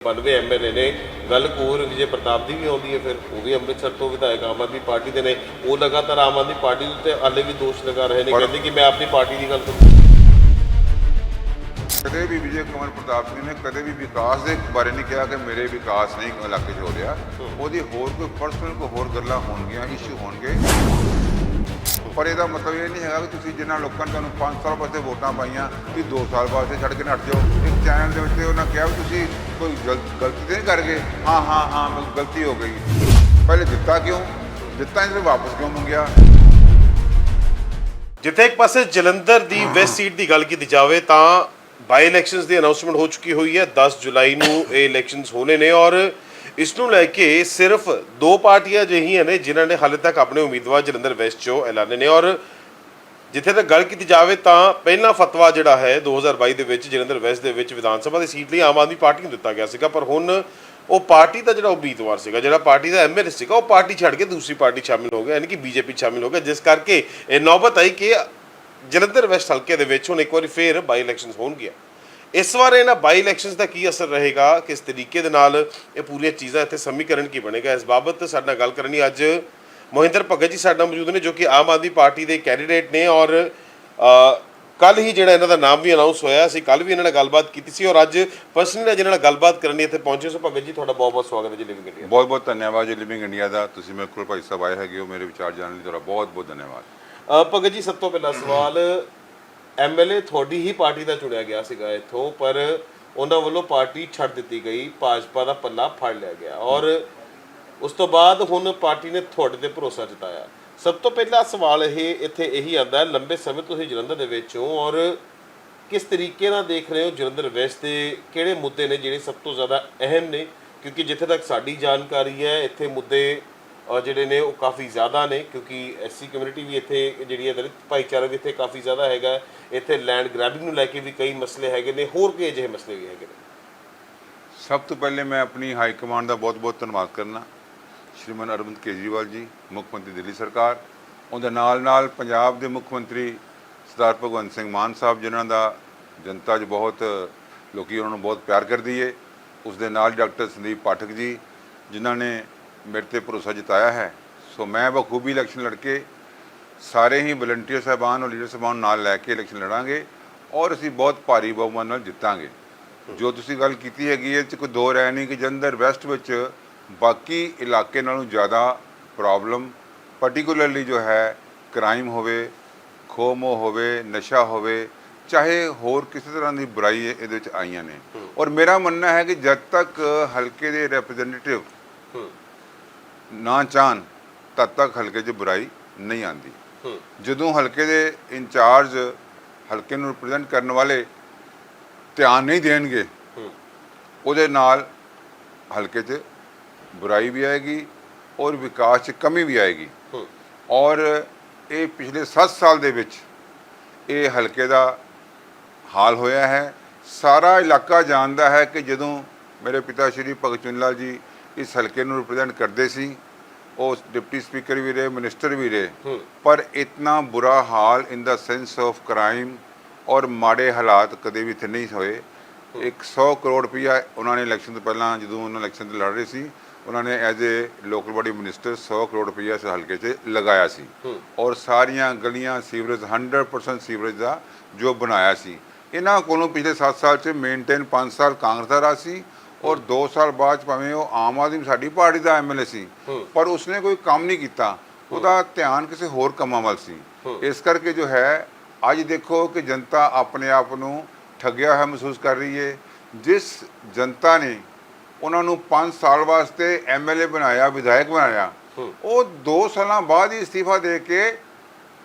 92 MLA ਨੇ ਗੱਲ core Vijay Pratap ਦੀ ਵੀ ਆਉਂਦੀ ਹੈ ਫਿਰ ਉਹ ਵੀ ਅੰਮ੍ਰਿਤਸਰ ਤੋਂ ਵਿਧਾਇਕ ਆਮ ਆਦਮੀ ਪਾਰਟੀ ਦੇ ਨੇ ਉਹ ਲਗਾਤਾਰ ਆਮ ਆਦਮੀ ਪਾਰਟੀ ਦੇ ਉੱਤੇ ਹਾਲੇ ਵੀ ਦੋਸ਼ ਲਗਾ ਰਹੇ ਨੇ ਕਹਿੰਦੇ ਕਿ ਮੈਂ ਆਪਣੀ ਪਾਰਟੀ ਦੀ ਗੱਲ ਕਰੂੰ। ਕਦੇ ਵੀ ਵਿਜੇ ਕੁਮਾਰ ਪ੍ਰਤਾਪ ਸਿੰਘ ਨੇ ਕਦੇ ਵੀ ਵਿਕਾਸ ਦੇ ਬਾਰੇ ਨਹੀਂ ਕਿਹਾ ਕਿ ਮੇਰੇ ਵਿਕਾਸ ਨਹੀਂ ਇਲਾਕੇ 'ਚ ਹੋ ਰਿਹਾ। ਉਹਦੀ ਹੋਰ ਕੋਈ ਪਰਸਨਲ ਕੋਈ ਹੋਰ ਗੱਲਾਂ ਹੋਣਗੀਆਂ ਇਸ਼ੂ ਹੋਣਗੇ। ਪਰ ਇਹਦਾ ਮਤਲਬ ਇਹ ਨਹੀਂ ਹੈਗਾ ਵੀ ਤੁਸੀਂ ਜਿਨ੍ਹਾਂ ਲੋਕਾਂ ਨੇ ਤੁਹਾਨੂੰ 5 ਸਾਲ ਵਾਸਤੇ ਵੋਟਾਂ ਪਾਈਆਂ ਕਿ 2 ਸਾਲ ਵਾਸਤੇ ਛੱਡ ਕੇ ਨੱਠ ਜਾਓ। ਇੱਕ ਚੈਨਲ ਦੇ ਵਿੱਚ ਉਹਨਾਂ ਕਿਹਾ ਵੀ ਤੁਸੀਂ ਕੋਈ ਗਲ- ਗਲਤੀ ਤਾਂ ਨਹੀਂ ਕਰ ਗਏ? ਹਾਂ ਹਾਂ ਹਾਂ ਮੈਨੂੰ ਗਲਤੀ ਹੋ ਗਈ। ਪਹਿਲੇ ਦਿੱਤਾ ਕਿਉਂ? ਦਿੱਤਾ ਨਹੀਂ ਤੇ ਵਾਪਸ ਕਿਉਂ ਮੰਗਿਆ? ਜਿੱਥੇ ਇੱਕ ਪਾਸੇ ਜਲੰਧਰ ਦੀ ਵੈਸਟ ਸੀਟ ਦੀ ਗੱਲ ਕੀਤੀ ਜਾਵੇ ਤਾਂ ਬਾਈ ਇਲੈਕਸ਼ਨਸ ਦੀ ਅਨਾਉਂਸਮੈਂਟ ਹੋ ਚੁੱਕੀ ਹੋਈ ਹੈ। 10 ਜੁਲਾਈ ਨੂੰ ਇਹ ਇਲੈਕਸ਼ਨਸ ਹੋਣੇ ਨੇ ਔਰ ਇਸ ਨੂੰ ਲੈ ਕੇ ਸਿਰਫ ਦੋ ਪਾਰਟੀਆਂ ਅਜਿਹੀਆਂ ਨੇ ਜਿਨ੍ਹਾਂ ਨੇ ਹਾਲੇ ਤੱਕ ਆਪਣੇ ਉਮੀਦਵਾਰ ਜਲੰਧਰ ਵੈਸਟ ਚੋਂ ਐਲਾਨੇ ਨੇ ਔਰ ਜਿੱਥੇ ਤੱਕ ਗੱਲ ਕੀਤੀ ਜਾਵੇ ਤਾਂ ਪਹਿਲਾ ਫਤਵਾ ਜਿਹੜਾ ਹੈ 2022 ਦੇ ਵਿੱਚ ਜਲੰਧਰ ਵੈਸਟ ਦੇ ਵਿੱਚ ਵਿਧਾਨ ਸਭਾ ਦੀ ਸੀਟ ਲਈ ਆਮ ਆਦਮੀ ਪਾਰਟੀ ਨੂੰ ਦਿੱਤਾ ਗਿਆ ਸੀਗਾ, ਪਰ ਹੁਣ ਉਹ ਪਾਰਟੀ ਦਾ ਜਿਹੜਾ ਉਮੀਦਵਾਰ ਸੀਗਾ, ਜਿਹੜਾ ਪਾਰਟੀ ਦਾ ਐਮਐਲਏ ਸੀਗਾ, ਉਹ ਪਾਰਟੀ ਛੱਡ ਕੇ ਦੂਸਰੀ ਪਾਰਟੀ ਸ਼ਾਮਿਲ ਹੋ ਗਿਆ, ਯਾਨੀ ਕਿ ਬੀਜੇਪੀ ਸ਼ਾਮਿਲ ਹੋ ਗਿਆ, ਜਿਸ ਕਰਕੇ ਇਹ ਨੌਬਤ ਆਈ ਕਿ ਜਲੰਧਰ ਵੈਸਟ ਹਲਕੇ ਦੇ ਵਿੱਚ ਹੁਣ ਇੱਕ ਵਾਰੀ ਫੇਰ ਬਾਈ ਇਲੈਕਸ਼ਨਸ ਹੋਣਗੀਆਂ। ਇਸ ਵਾਰ ਇਹਨਾਂ ਬਾਈ ਇਲੈਕਸ਼ਨਸ ਦਾ ਕੀ ਅਸਰ ਰਹੇਗਾ ਕਿਸ ਤਰੀਕੇ ਦੇ ਨਾਲ ਇਹ ਪੂਰੀਆਂ ਚੀਜ਼ਾਂ ਇੱਥੇ ਸਮੀਕਰਨ ਕੀ ਬਣੇਗਾ? ਇਸ ਬਾਬਤ ਸਾਡੇ ਨਾਲ ਗੱਲ ਕਰਨੀ ਅੱਜ ਮੋਹਿੰਦਰ ਭਗਤ ਜੀ ਸਾਡੇ ਨਾਲ ਮੌਜੂਦ ਨੇ ਜੋ ਕਿ ਆਮ ਆਦਮੀ ਪਾਰਟੀ ਦੇ ਕੈਂਡੀਡੇਟ ਨੇ ਔਰ ਕੱਲ ਹੀ ਜਿਹੜਾ ਇਹਨਾਂ ਦਾ ਨਾਮ ਵੀ ਅਨਾਉਂਸ ਹੋਇਆ ਸੀ ਕੱਲ ਵੀ ਇਹਨਾਂ ਨਾਲ ਗੱਲਬਾਤ ਕੀਤੀ ਸੀ ਔਰ ਅੱਜ ਪਰਸਨਲੀ ਜਿਹਨਾਂ ਨਾਲ ਗੱਲਬਾਤ ਕਰਨ ਇੱਥੇ ਪਹੁੰਚੇ ਸੋ ਭਗਤ ਜੀ ਤੁਹਾਡਾ ਬਹੁਤ ਬਹੁਤ ਸਵਾਗਤ ਹੈ ਜੀ ਲਿਵਿੰਗ ਇੰਡੀਆ ਬਹੁਤ ਬਹੁਤ ਧੰਨਵਾਦ ਜੀ ਲਿਵਿੰਗ ਇੰਡੀਆ ਦਾ। ਤੁਸੀਂ ਮੇਰੇ ਕੋਲ ਭਾਈ ਸਾਹਿਬ ਆਏ ਹੈਗੇ ਹੋ ਮੇਰੇ ਵਿਚਾਰ ਜਾਣਨ ਲਈ ਤੁਹਾਡਾ ਬਹੁਤ ਬਹੁਤ ਧੰਨਵਾਦ ਭਗਤ ਜੀ ਸਭ ਤੋਂ ਪਹਿਲਾ ਸਵਾਲ ਐਮਐਲਏ ਤੁਹਾਡੀ ਹੀ ਪਾਰਟੀ ਦਾ ਚੁਣਿਆ ਗਿਆ ਸੀਗਾ ਇੱਥੋਂ, ਪਰ ਉਹਨਾਂ ਵੱਲੋਂ ਪਾਰਟੀ ਛੱਡ ਦਿੱਤੀ ਗਈ, ਭਾਜਪਾ ਦਾ ਪੱਲਾ ਫੜ ਲਿਆ ਗਿਆ। ਔਰ ਉਸ ਤੋਂ ਬਾਅਦ ਹੁਣ ਪਾਰਟੀ ਨੇ ਤੁਹਾਡੇ ਤੇ ਭਰੋਸਾ ਜਤਾਇਆ। ਸਭ ਤੋਂ ਪਹਿਲਾ ਸਵਾਲ ਇਹ, ਇੱਥੇ ਇਹੀ ਆਉਂਦਾ ਲੰਬੇ ਸਮੇਂ ਤੋਂ ਤੁਸੀਂ ਜਲੰਧਰ ਦੇ ਵਿੱਚ ਹੋ, ਔਰ ਕਿਸ ਤਰੀਕੇ ਨਾਲ ਦੇਖ ਰਹੇ ਹੋ ਜਲੰਧਰ ਵੈਸਟ ਦੇ ਕਿਹੜੇ ਮੁੱਦੇ ਨੇ ਜਿਹੜੇ ਸਭ ਤੋਂ ਜ਼ਿਆਦਾ ਅਹਿਮ ਨੇ? ਕਿਉਂਕਿ ਜਿੱਥੇ ਤੱਕ ਸਾਡੀ ਜਾਣਕਾਰੀ ਹੈ, ਇੱਥੇ ਮੁੱਦੇ ਜਿਹੜੇ ਨੇ ਉਹ ਕਾਫੀ ਜ਼ਿਆਦਾ ਨੇ, ਕਿਉਂਕਿ ਐਸਸੀ ਕਮਿਊਨਿਟੀ ਵੀ ਇੱਥੇ ਜਿਹੜੀ ਹੈ ਦਲਿਤ ਭਾਈਚਾਰਾ ਵੀ ਇੱਥੇ ਕਾਫੀ ਜ਼ਿਆਦਾ ਹੈਗਾ। ਇੱਥੇ ਲੈਂਡ ਗ੍ਰੈਬਿੰਗ ਨੂੰ ਲੈ ਕੇ ਵੀ ਕਈ ਮਸਲੇ ਹੈਗੇ ਨੇ, ਹੋਰ ਕਈ ਅਜਿਹੇ ਮਸਲੇ ਵੀ ਹੈਗੇ ਨੇ। ਸਭ ਤੋਂ ਪਹਿਲੇ ਮੈਂ ਆਪਣੀ ਹਾਈ ਕਮਾਂਡ ਦਾ ਬਹੁਤ ਬਹੁਤ ਧੰਨਵਾਦ ਕਰਨਾ। ਸ਼੍ਰੀਮਾਨ ਅਰਵਿੰਦ ਕੇਜਰੀਵਾਲ ਜੀ, ਮੁੱਖ ਮੰਤਰੀ ਦਿੱਲੀ ਸਰਕਾਰ, ਉਹਦੇ ਨਾਲ ਨਾਲ ਪੰਜਾਬ ਦੇ ਮੁੱਖ ਮੰਤਰੀ ਸਰਦਾਰ ਭਗਵੰਤ ਸਿੰਘ ਮਾਨ ਸਾਹਿਬ, ਜਿਨ੍ਹਾਂ ਦਾ ਜਨਤਾ 'ਚ ਬਹੁਤ, ਲੋਕੀ ਉਹਨਾਂ ਨੂੰ ਬਹੁਤ ਪਿਆਰ ਕਰਦੀ ਏ। ਉਸ ਦੇ ਨਾਲ ਡਾਕਟਰ ਸੰਦੀਪ ਪਾਠਕ ਜੀ, ਜਿਨ੍ਹਾਂ ਨੇ ਮੇਰੇ ਤੇ ਭਰੋਸਾ ਜਤਾਇਆ ਹੈ। ਸੋ ਮੈਂ ਬਖੂਬੀ ਇਲੈਕਸ਼ਨ ਲੜ ਕੇ ਸਾਰੇ ਹੀ ਵਲੰਟੀਅਰ ਸਾਹਿਬਾਨ ਔਰ ਲੀਡਰ ਸਾਹਿਬਾਨ ਨਾਲ ਲੈ ਕੇ ਇਲੈਕਸ਼ਨ ਲੜਾਂਗੇ ਔਰ ਅਸੀਂ ਬਹੁਤ ਭਾਰੀ ਬਹੁਮਤ ਨਾਲ ਜਿੱਤਾਂਗੇ। ਜੋ ਤੁਸੀਂ ਗੱਲ ਕੀਤੀ ਹੈਗੀ ਇਹ ਚ ਕੋਈ ਦੋ ਰਹਿ ਨਹੀਂ ਕਿ ਜਲੰਧਰ ਵੈਸਟ ਵਿੱਚ ਬਾਕੀ ਇਲਾਕੇ ਨਾਲੋਂ ਜ਼ਿਆਦਾ ਪ੍ਰੋਬਲਮ ਪਾਰਟਿਕੂਲਰਲੀ ਜੋ ਹੈ ਕ੍ਰਾਈਮ ਹੋਵੇ ਖੋਮੋ ਹੋਵੇ ਨਸ਼ਾ ਹੋਵੇ ਚਾਹੇ ਹੋਰ ਕਿਸੇ ਤਰ੍ਹਾਂ ਦੀ ਬੁਰਾਈ ਇਹਦੇ ਵਿੱਚ ਆਈਆਂ ਨੇ। ਔਰ ਮੇਰਾ ਮੰਨਣਾ ਹੈ ਕਿ ਜਦ ਤੱਕ ਹਲਕੇ ਦੇ ਰਿਪਰੈਜ਼ੈਂਟੇਟਿਵ ਨਾ ਚਾਹਨ ਤਦ ਤੱਕ ਹਲਕੇ 'ਚ ਬੁਰਾਈ ਨਹੀਂ ਆਂਦੀ ਜਦੋਂ ਹਲਕੇ ਦੇ ਇੰਚਾਰਜ ਹਲਕੇ ਨੂੰ ਰਿਪਰੈਜ਼ੈਂਟ ਕਰਨ ਵਾਲੇ ਧਿਆਨ ਨਹੀਂ ਦੇਣਗੇ ਉਹਦੇ ਨਾਲ ਹਲਕੇ 'ਚ ਬੁਰਾਈ ਵੀ ਆਏਗੀ ਔਰ ਵਿਕਾਸ 'ਚ ਕਮੀ ਵੀ ਆਏਗੀ। ਔਰ ਇਹ ਪਿਛਲੇ 7 ਸਾਲ ਦੇ ਵਿੱਚ ਇਹ ਹਲਕੇ ਦਾ ਹਾਲ ਹੋਇਆ ਹੈ। ਸਾਰਾ ਇਲਾਕਾ ਜਾਣਦਾ ਹੈ ਕਿ ਜਦੋਂ ਮੇਰੇ ਪਿਤਾ ਸ਼੍ਰੀ ਭਗਤ ਚੁੰਨ ਲਾਲ ਜੀ ਇਸ ਹਲਕੇ ਨੂੰ ਰਿਪਰੈਜ਼ੈਂਟ ਕਰਦੇ ਸੀ। ਉਹ ਡਿਪਟੀ ਸਪੀਕਰ ਵੀ ਰਹੇ ਮਿਨਿਸਟਰ ਵੀ ਰਹੇ। ਪਰ ਇਤਨਾ ਬੁਰਾ ਹਾਲ in the sense of crime ਔਰ ਮਾੜੇ ਹਾਲਾਤ ਕਦੇ ਵੀ ਇੱਥੇ ਨਹੀਂ ਹੋਏ। 100 ਕਰੋੜ ਰੁਪਇਆ ਉਹਨਾਂ ਨੇ ਇਲੈਕਸ਼ਨ ਤੋਂ ਪਹਿਲਾਂ ਜਦੋਂ ਉਹਨਾਂ ਇਲੈਕਸ਼ਨ ਤੇ ਲੜ ਰਹੇ ਸੀ ਉਹਨਾਂ ਨੇ as a local body minister 100 crore ਰੁਪਇਆ ਇਸ ਹਲਕੇ 'ਚ ਲਗਾਇਆ ਸੀ। ਔਰ ਸਾਰੀਆਂ ਗਲੀਆਂ ਸੀਵਰੇਜ 100% ਸੀਵਰੇਜ ਦਾ ਜੋ ਬਣਾਇਆ ਸੀ। ਇਹਨਾਂ ਕੋਲੋਂ ਪਿਛਲੇ 7 ਸਾਲ 'ਚ ਮੇਨਟੇਨ 5 ਸਾਲ ਕਾਂਗਰਸ ਦਾ ਰਾਜ ਸੀ ਔਰ 2 ਸਾਲ ਬਾਅਦ ਭਾਵੇਂ ਉਹ ਆਮ ਆਦਮੀ ਸਾਡੀ ਪਾਰਟੀ ਦਾ ਐਮਐਲਏ ਸੀ। ਪਰ ਉਸਨੇ ਕੋਈ ਕੰਮ ਨਹੀਂ ਕੀਤਾ ਉਹਦਾ ਧਿਆਨ ਕਿਸੇ ਹੋਰ ਕੰਮਾਂ ਵੱਲ ਸੀ। ਇਸ ਕਰਕੇ ਜੋ ਹੈ ਅੱਜ ਦੇਖੋ ਕਿ ਜਨਤਾ ਆਪਣੇ ਆਪ ਨੂੰ ਠੱਗਿਆ ਹੋਇਆ ਮਹਿਸੂਸ ਕਰ ਰਹੀ ਹੈ ਜਿਸ ਜਨਤਾ ਨੇ ਉਹਨਾਂ ਨੂੰ 5 ਸਾਲ ਵਾਸਤੇ ਐਮਐਲਏ ਬਣਾਇਆ ਵਿਧਾਇਕ ਬਣਾਇਆ। ਉਹ 2 ਸਾਲਾਂ ਬਾਅਦ ਹੀ ਅਸਤੀਫਾ ਦੇ ਕੇ